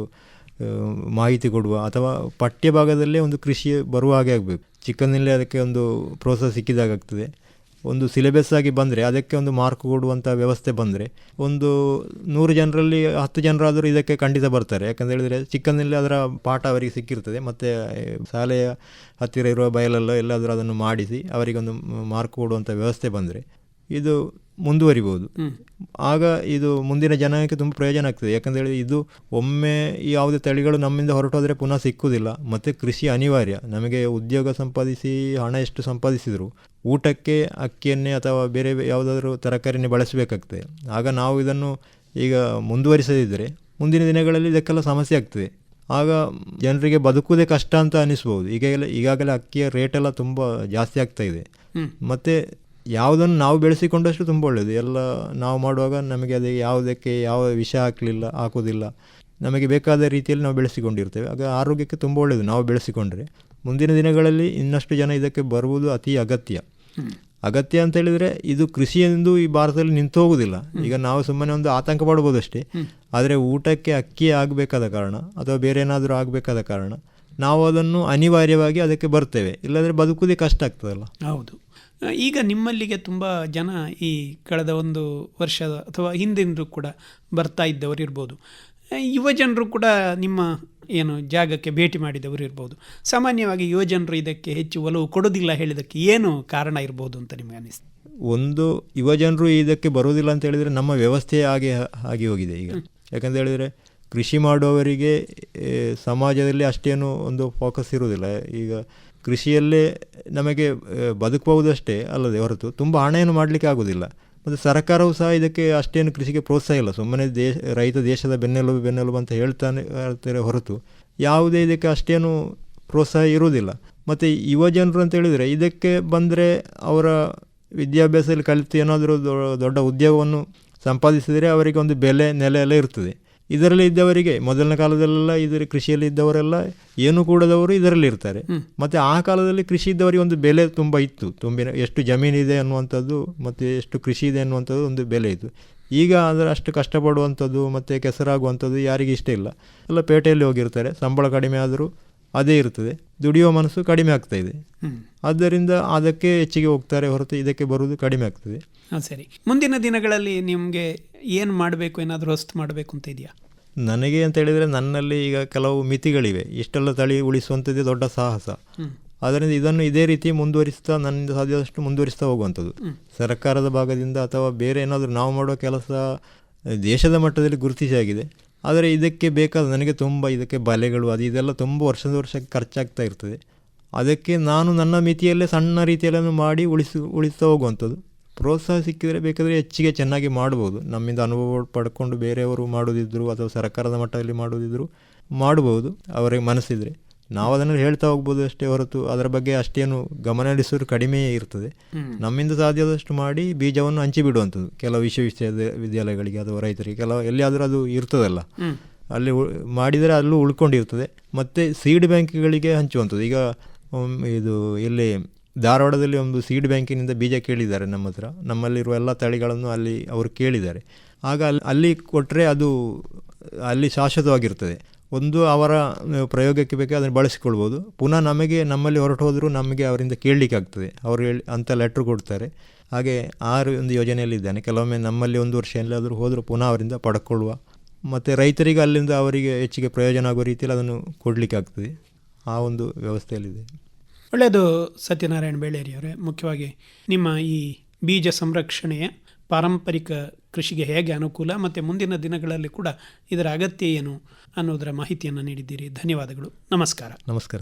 ಮಾಹಿತಿ ಕೊಡುವ ಅಥವಾ ಪಠ್ಯ ಭಾಗದಲ್ಲೇ ಒಂದು ಕೃಷಿ ಬರುವ ಹಾಗೆ ಆಗಬೇಕು. ಚಿಕ್ಕಂದಿನಲ್ಲೇ ಅದಕ್ಕೆ ಒಂದು ಪ್ರೋತ್ಸಾಹ ಸಿಕ್ಕಿದಾಗ್ತದೆ ಒಂದು ಸಿಲೆಬಸ್ ಆಗಿ ಬಂದರೆ ಅದಕ್ಕೆ ಒಂದು ಮಾರ್ಕ್ ಕೊಡುವಂಥ ವ್ಯವಸ್ಥೆ ಬಂದರೆ ಒಂದು ನೂರು ಜನರಲ್ಲಿ ಹತ್ತು ಜನರಾದರೂ ಇದಕ್ಕೆ ಖಂಡಿತ ಬರ್ತಾರೆ. ಯಾಕಂತ ಹೇಳಿದರೆ ಚಿಕ್ಕಂದಿನಲ್ಲಿ ಅದರ ಪಾಠ ಅವರಿಗೆ ಸಿಕ್ಕಿರ್ತದೆ. ಮತ್ತು ಶಾಲೆಯ ಹತ್ತಿರ ಇರುವ ಬಯಲಲ್ಲೋ ಎಲ್ಲಾದರೂ ಅದನ್ನು ಮಾಡಿಸಿ ಅವರಿಗೊಂದು ಮಾರ್ಕ್ ಕೊಡುವಂಥ ವ್ಯವಸ್ಥೆ ಬಂದರೆ ಇದು ಮುಂದುವರಿಬೋದು. ಆಗ ಇದು ಮುಂದಿನ ಜನಕ್ಕೆ ತುಂಬ ಪ್ರಯೋಜನ ಆಗ್ತದೆ. ಯಾಕಂದ್ರೆ ಇದು ಒಮ್ಮೆ ಯಾವುದೇ ತಳಿಗಳು ನಮ್ಮಿಂದ ಹೊರಟೋದ್ರೆ ಪುನಃ ಸಿಕ್ಕುವುದಿಲ್ಲ ಮತ್ತು ಕೃಷಿ ಅನಿವಾರ್ಯ. ನಮಗೆ ಉದ್ಯೋಗ ಸಂಪಾದಿಸಿ ಹಣ ಎಷ್ಟು ಸಂಪಾದಿಸಿದ್ರು ಊಟಕ್ಕೆ ಅಕ್ಕಿಯನ್ನೇ ಅಥವಾ ಬೇರೆ ಯಾವುದಾದ್ರೂ ತರಕಾರಿಯನ್ನೇ ಬಳಸಬೇಕಾಗ್ತದೆ. ಆಗ ನಾವು ಇದನ್ನು ಈಗ ಮುಂದುವರಿಸದಿದ್ದರೆ ಮುಂದಿನ ದಿನಗಳಲ್ಲಿ ಇದಕ್ಕೆಲ್ಲ ಸಮಸ್ಯೆ ಆಗ್ತದೆ. ಆಗ ಜನರಿಗೆ ಬದುಕುವುದೇ ಕಷ್ಟ ಅಂತ ಅನಿಸ್ಬೋದು. ಈಗಾಗಲೇ ಈಗಾಗಲೇ ಅಕ್ಕಿಯ ರೇಟೆಲ್ಲ ತುಂಬ ಜಾಸ್ತಿ ಆಗ್ತಾ ಇದೆ. ಮತ್ತು ಯಾವುದನ್ನು ನಾವು ಬೆಳೆಸಿಕೊಂಡಷ್ಟು ತುಂಬ ಒಳ್ಳೆಯದು ಎಲ್ಲ ನಾವು ಮಾಡುವಾಗ ನಮಗೆ ಅದೇ ಯಾವುದಕ್ಕೆ ಯಾವ ವಿಷ ಹಾಕಲಿಲ್ಲ ಹಾಕೋದಿಲ್ಲ. ನಮಗೆ ಬೇಕಾದ ರೀತಿಯಲ್ಲಿ ನಾವು ಬೆಳೆಸಿಕೊಂಡಿರ್ತೇವೆ. ಆಗ ಆರೋಗ್ಯಕ್ಕೆ ತುಂಬ ಒಳ್ಳೆಯದು ನಾವು ಬೆಳೆಸಿಕೊಂಡ್ರೆ. ಮುಂದಿನ ದಿನಗಳಲ್ಲಿ ಇನ್ನಷ್ಟು ಜನ ಇದಕ್ಕೆ ಬರುವುದು ಅತಿ ಅಗತ್ಯ. ಅಗತ್ಯ ಅಂತ ಹೇಳಿದರೆ ಇದು ಕೃಷಿಯೆಂದು ಈ ಭಾರತದಲ್ಲಿ ನಿಂತು ಹೋಗುವುದಿಲ್ಲ. ಈಗ ನಾವು ಸುಮ್ಮನೆ ಒಂದು ಆತಂಕ ಪಡ್ಬೋದಷ್ಟೇ. ಆದರೆ ಊಟಕ್ಕೆ ಅಕ್ಕಿ ಆಗಬೇಕಾದ ಕಾರಣ ಅಥವಾ ಬೇರೆ ಏನಾದರೂ ಆಗಬೇಕಾದ ಕಾರಣ ನಾವು ಅದನ್ನು ಅನಿವಾರ್ಯವಾಗಿ ಅದಕ್ಕೆ ಬರ್ತೇವೆ. ಇಲ್ಲದ್ರೆ ಬದುಕುವುದೇ ಕಷ್ಟ ಆಗ್ತದಲ್ಲ. ಹೌದು. ಈಗ ನಿಮ್ಮಲ್ಲಿಗೆ ತುಂಬ ಜನ ಈ ಕಳೆದ ಒಂದು ವರ್ಷದ ಅಥವಾ ಹಿಂದಿನರು ಕೂಡ ಬರ್ತಾ ಇದ್ದವರು ಇರ್ಬೋದು. ಯುವ ಜನರು ಕೂಡ ನಿಮ್ಮ ಏನು ಜಾಗಕ್ಕೆ ಭೇಟಿ ಮಾಡಿದವರು ಇರ್ಬೋದು. ಸಾಮಾನ್ಯವಾಗಿ ಯುವ ಜನರು ಇದಕ್ಕೆ ಹೆಚ್ಚು ಒಲವು ಕೊಡೋದಿಲ್ಲ ಹೇಳಿದಕ್ಕೆ ಏನು ಕಾರಣ ಇರ್ಬೋದು ಅಂತ ನಿಮಗೆ ಅನಿಸ್ತು ಒಂದು ಯುವ ಜನರು ಇದಕ್ಕೆ ಬರೋದಿಲ್ಲ ಅಂತ ಹೇಳಿದರೆ ನಮ್ಮ ವ್ಯವಸ್ಥೆ ಹಾಗೆ ಆಗಿ ಹೋಗಿದೆ ಈಗ. ಯಾಕಂತ ಹೇಳಿದರೆ ಕೃಷಿ ಮಾಡುವವರಿಗೆ ಸಮಾಜದಲ್ಲಿ ಅಷ್ಟೇನು ಒಂದು ಫೋಕಸ್ ಇರುವುದಿಲ್ಲ. ಈಗ ಕೃಷಿಯಲ್ಲೇ ನಮಗೆ ಬದುಕಬಹುದಷ್ಟೇ ಅಲ್ಲದೆ ಹೊರತು ತುಂಬ ಹಣವನ್ನು ಮಾಡಲಿಕ್ಕೆ ಆಗೋದಿಲ್ಲ ಮತ್ತು ಸರ್ಕಾರವು ಸಹ ಇದಕ್ಕೆ ಅಷ್ಟೇನು ಕೃಷಿಗೆ ಪ್ರೋತ್ಸಾಹ ಇಲ್ಲ. ಸುಮ್ಮನೆ ದೇಶ, ರೈತ ದೇಶದ ಬೆನ್ನೆಲುಬು ಬೆನ್ನೆಲುಬು ಅಂತ ಹೇಳ್ತಾನೆ ಹೊರತು ಯಾವುದೇ ಇದಕ್ಕೆ ಅಷ್ಟೇನು ಪ್ರೋತ್ಸಾಹ ಇರುವುದಿಲ್ಲ. ಮತ್ತು ಯುವ ಜನರು ಅಂತ ಹೇಳಿದರೆ ಇದಕ್ಕೆ ಬಂದರೆ ಅವರ ವಿದ್ಯಾಭ್ಯಾಸದಲ್ಲಿ ಕಲಿತು ಏನಾದರೂ ದೊಡ್ಡ ಉದ್ಯೋಗವನ್ನು ಸಂಪಾದಿಸಿದರೆ ಅವರಿಗೆ ಒಂದು ಬೆಲೆ, ನೆಲೆ ಎಲ್ಲ ಇರ್ತದೆ. ಇದರಲ್ಲಿ ಇದ್ದವರಿಗೆ ಮೊದಲಿನ ಕಾಲದಲ್ಲೆಲ್ಲ ಇದರ ಕೃಷಿಯಲ್ಲಿ ಇದ್ದವರೆಲ್ಲ ಏನು ಕೂಡದವರು ಇದರಲ್ಲಿ ಇರ್ತಾರೆ. ಮತ್ತು ಆ ಕಾಲದಲ್ಲಿ ಕೃಷಿ ಇದ್ದವರಿಗೆ ಒಂದು ಬೆಲೆ ತುಂಬ ಇತ್ತು. ತುಂಬಿನ ಎಷ್ಟು ಜಮೀನಿದೆ ಅನ್ನುವಂಥದ್ದು ಮತ್ತು ಎಷ್ಟು ಕೃಷಿ ಇದೆ ಅನ್ನುವಂಥದ್ದು ಒಂದು ಬೆಲೆ ಇತ್ತು. ಈಗ ಅದರ ಅಷ್ಟು ಕಷ್ಟಪಡುವಂಥದ್ದು ಮತ್ತು ಕೆಸರಾಗುವಂಥದ್ದು ಯಾರಿಗೆ ಇಷ್ಟ ಇಲ್ಲ. ಎಲ್ಲ ಪೇಟೆಯಲ್ಲಿ ಹೋಗಿರ್ತಾರೆ. ಸಂಬಳ ಕಡಿಮೆ ಆದರೂ ಅದೇ ಇರ್ತದೆ ದುಡಿಯುವ ಮನಸ್ಸು ಕಡಿಮೆ ಆಗ್ತಾ ಇದೆ. ಆದ್ದರಿಂದ ಅದಕ್ಕೆ ಹೆಚ್ಚಿಗೆ ಹೋಗ್ತಾರೆ ಹೊರತು ಇದಕ್ಕೆ ಬರುವುದು ಕಡಿಮೆ ಆಗ್ತದೆ. ಹಾಂ ಸರಿ. ಮುಂದಿನ ದಿನಗಳಲ್ಲಿ ನಿಮಗೆ ಏನು ಮಾಡಬೇಕು ಏನಾದರೂ ಹೊಸ್ತು ಮಾಡಬೇಕು ಅಂತ ಇದೆಯಾ? ನನಗೆ ಅಂತ ಹೇಳಿದರೆ ನನ್ನಲ್ಲಿ ಈಗ ಕೆಲವು ಮಿತಿಗಳಿವೆ. ಇಷ್ಟೆಲ್ಲ ತಳಿ ಉಳಿಸುವಂಥದ್ದೇ ದೊಡ್ಡ ಸಾಹಸ. ಆದ್ದರಿಂದ ಇದನ್ನು ಇದೇ ರೀತಿ ಮುಂದುವರಿಸ್ತಾ ನನ್ನಿಂದ ಸಾಧ್ಯದಷ್ಟು ಮುಂದುವರಿಸ್ತಾ ಹೋಗುವಂಥದ್ದು. ಸರ್ಕಾರದ ಭಾಗದಿಂದ ಅಥವಾ ಬೇರೆ ಏನಾದರೂ ನಾವು ಮಾಡುವ ಕೆಲಸ ದೇಶದ ಮಟ್ಟದಲ್ಲಿ ಗುರುತಿಸಿ ಆಗಿದೆ ಆದರೆ ಇದಕ್ಕೆ ಬೇಕಾದ ನನಗೆ ತುಂಬ ಇದಕ್ಕೆ ಬಲೆಗಳು, ಅದು ಇದೆಲ್ಲ ತುಂಬ ವರ್ಷದ ವರ್ಷ ಖರ್ಚಾಗ್ತಾ ಇರ್ತದೆ. ಅದಕ್ಕೆ ನಾನು ನನ್ನ ಮಿತಿಯಲ್ಲೇ ಸಣ್ಣ ರೀತಿಯಲ್ಲೂ ಮಾಡಿ ಉಳಿಸಿ, ಉಳಿಸ್ತಾ ಹೋಗುವಂಥದ್ದು. ಪ್ರೋತ್ಸಾಹ ಸಿಕ್ಕಿದರೆ ಬೇಕಾದರೆ ಹೆಚ್ಚಿಗೆ ಚೆನ್ನಾಗಿ ಮಾಡ್ಬೋದು. ನಮ್ಮಿಂದ ಅನುಭವ ಪಡ್ಕೊಂಡು ಬೇರೆಯವರು ಮಾಡೋದಿದ್ರು ಅಥವಾ ಸರ್ಕಾರದ ಮಟ್ಟದಲ್ಲಿ ಮಾಡೋದಿದ್ರು ಮಾಡ್ಬೋದು ಅವರಿಗೆ ಮನಸ್ಸಿದ್ರೆ ನಾವು ಅದನ್ನು ಹೇಳ್ತಾ ಹೋಗ್ಬೋದು ಅಷ್ಟೇ ಹೊರತು ಅದರ ಬಗ್ಗೆ ಅಷ್ಟೇನು ಗಮನ ಹರಿಸೋರು ಕಡಿಮೆ ಇರ್ತದೆ. ನಮ್ಮಿಂದ ಸಾಧ್ಯದಷ್ಟು ಮಾಡಿ ಬೀಜವನ್ನು ಹಂಚಿ ಬಿಡುವಂಥದ್ದು. ಕೆಲವು ವಿಶ್ವವಿದ್ಯಾಲಯಗಳಿಗೆ ಅಥವಾ ರೈತರಿಗೆ ಕೆಲವು ಎಲ್ಲಿಯಾದರೂ ಅದು ಇರ್ತದಲ್ಲ. ಅಲ್ಲಿ ಮಾಡಿದರೆ ಅಲ್ಲೂ ಉಳ್ಕೊಂಡಿರ್ತದೆ. ಮತ್ತು ಸೀಡ್ ಬ್ಯಾಂಕ್ಗಳಿಗೆ ಹಂಚುವಂಥದ್ದು. ಈಗ ಇದು ಇಲ್ಲಿ ಧಾರವಾಡದಲ್ಲಿ ಒಂದು ಸೀಡ್ ಬ್ಯಾಂಕಿನಿಂದ ಬೀಜ ಕೇಳಿದ್ದಾರೆ ನಮ್ಮ ಹತ್ರ. ನಮ್ಮಲ್ಲಿರುವ ಎಲ್ಲ ತಳಿಗಳನ್ನು ಅಲ್ಲಿ ಅವರು ಕೇಳಿದ್ದಾರೆ. ಆಗ ಅಲ್ಲಿ ಅಲ್ಲಿ ಕೊಟ್ಟರೆ ಅದು ಅಲ್ಲಿ ಶಾಶ್ವತವಾಗಿರ್ತದೆ. ಒಂದು ಅವರ ಪ್ರಯೋಗಕ್ಕೆ ಬೇಕಾಗಿ ಅದನ್ನು ಬಳಸಿಕೊಳ್ಬೋದು. ಪುನಃ ನಮಗೆ, ನಮ್ಮಲ್ಲಿ ಹೊರಟು ಹೋದರೂ ನಮಗೆ ಅವರಿಂದ ಕೇಳಲಿಕ್ಕೆ ಆಗ್ತದೆ. ಅವರು ಹೇಳಿ, ಅಂತ ಲೆಟ್ರ್ ಕೊಡ್ತಾರೆ. ಹಾಗೆ ಆರು ಒಂದು ಯೋಜನೆಯಲ್ಲಿದ್ದಾನೆ. ಕೆಲವೊಮ್ಮೆ ನಮ್ಮಲ್ಲಿ ಒಂದು ವರ್ಷ ಎಲ್ಲಾದರೂ ಹೋದರೂ ಪುನಃ ಅವರಿಂದ ಪಡ್ಕೊಳ್ಳುವ. ಮತ್ತು ರೈತರಿಗೆ ಅಲ್ಲಿಂದ ಅವರಿಗೆ ಹೆಚ್ಚಿಗೆ ಪ್ರಯೋಜನ ಆಗುವ ರೀತಿಯಲ್ಲಿ ಅದನ್ನು ಕೊಡಲಿಕ್ಕೆ ಆಗ್ತದೆ. ಆ ಒಂದು ವ್ಯವಸ್ಥೆಯಲ್ಲಿದೆ. ಒಳ್ಳೆಯದು ಸತ್ಯನಾರಾಯಣ ಬೇಳೇರಿಯವರೇ ಮುಖ್ಯವಾಗಿ ನಿಮ್ಮ ಈ ಬೀಜ ಸಂರಕ್ಷಣೆಯ ಪಾರಂಪರಿಕ ಕೃಷಿಗೆ ಹೇಗೆ ಅನುಕೂಲ ಮತ್ತು ಮುಂದಿನ ದಿನಗಳಲ್ಲಿ ಕೂಡ ಇದರ ಅಗತ್ಯ ಏನು ಅನ್ನೋದರ ಮಾಹಿತಿಯನ್ನು ನೀಡಿದ್ದೀರಿ. ಧನ್ಯವಾದಗಳು. ನಮಸ್ಕಾರ. ನಮಸ್ಕಾರ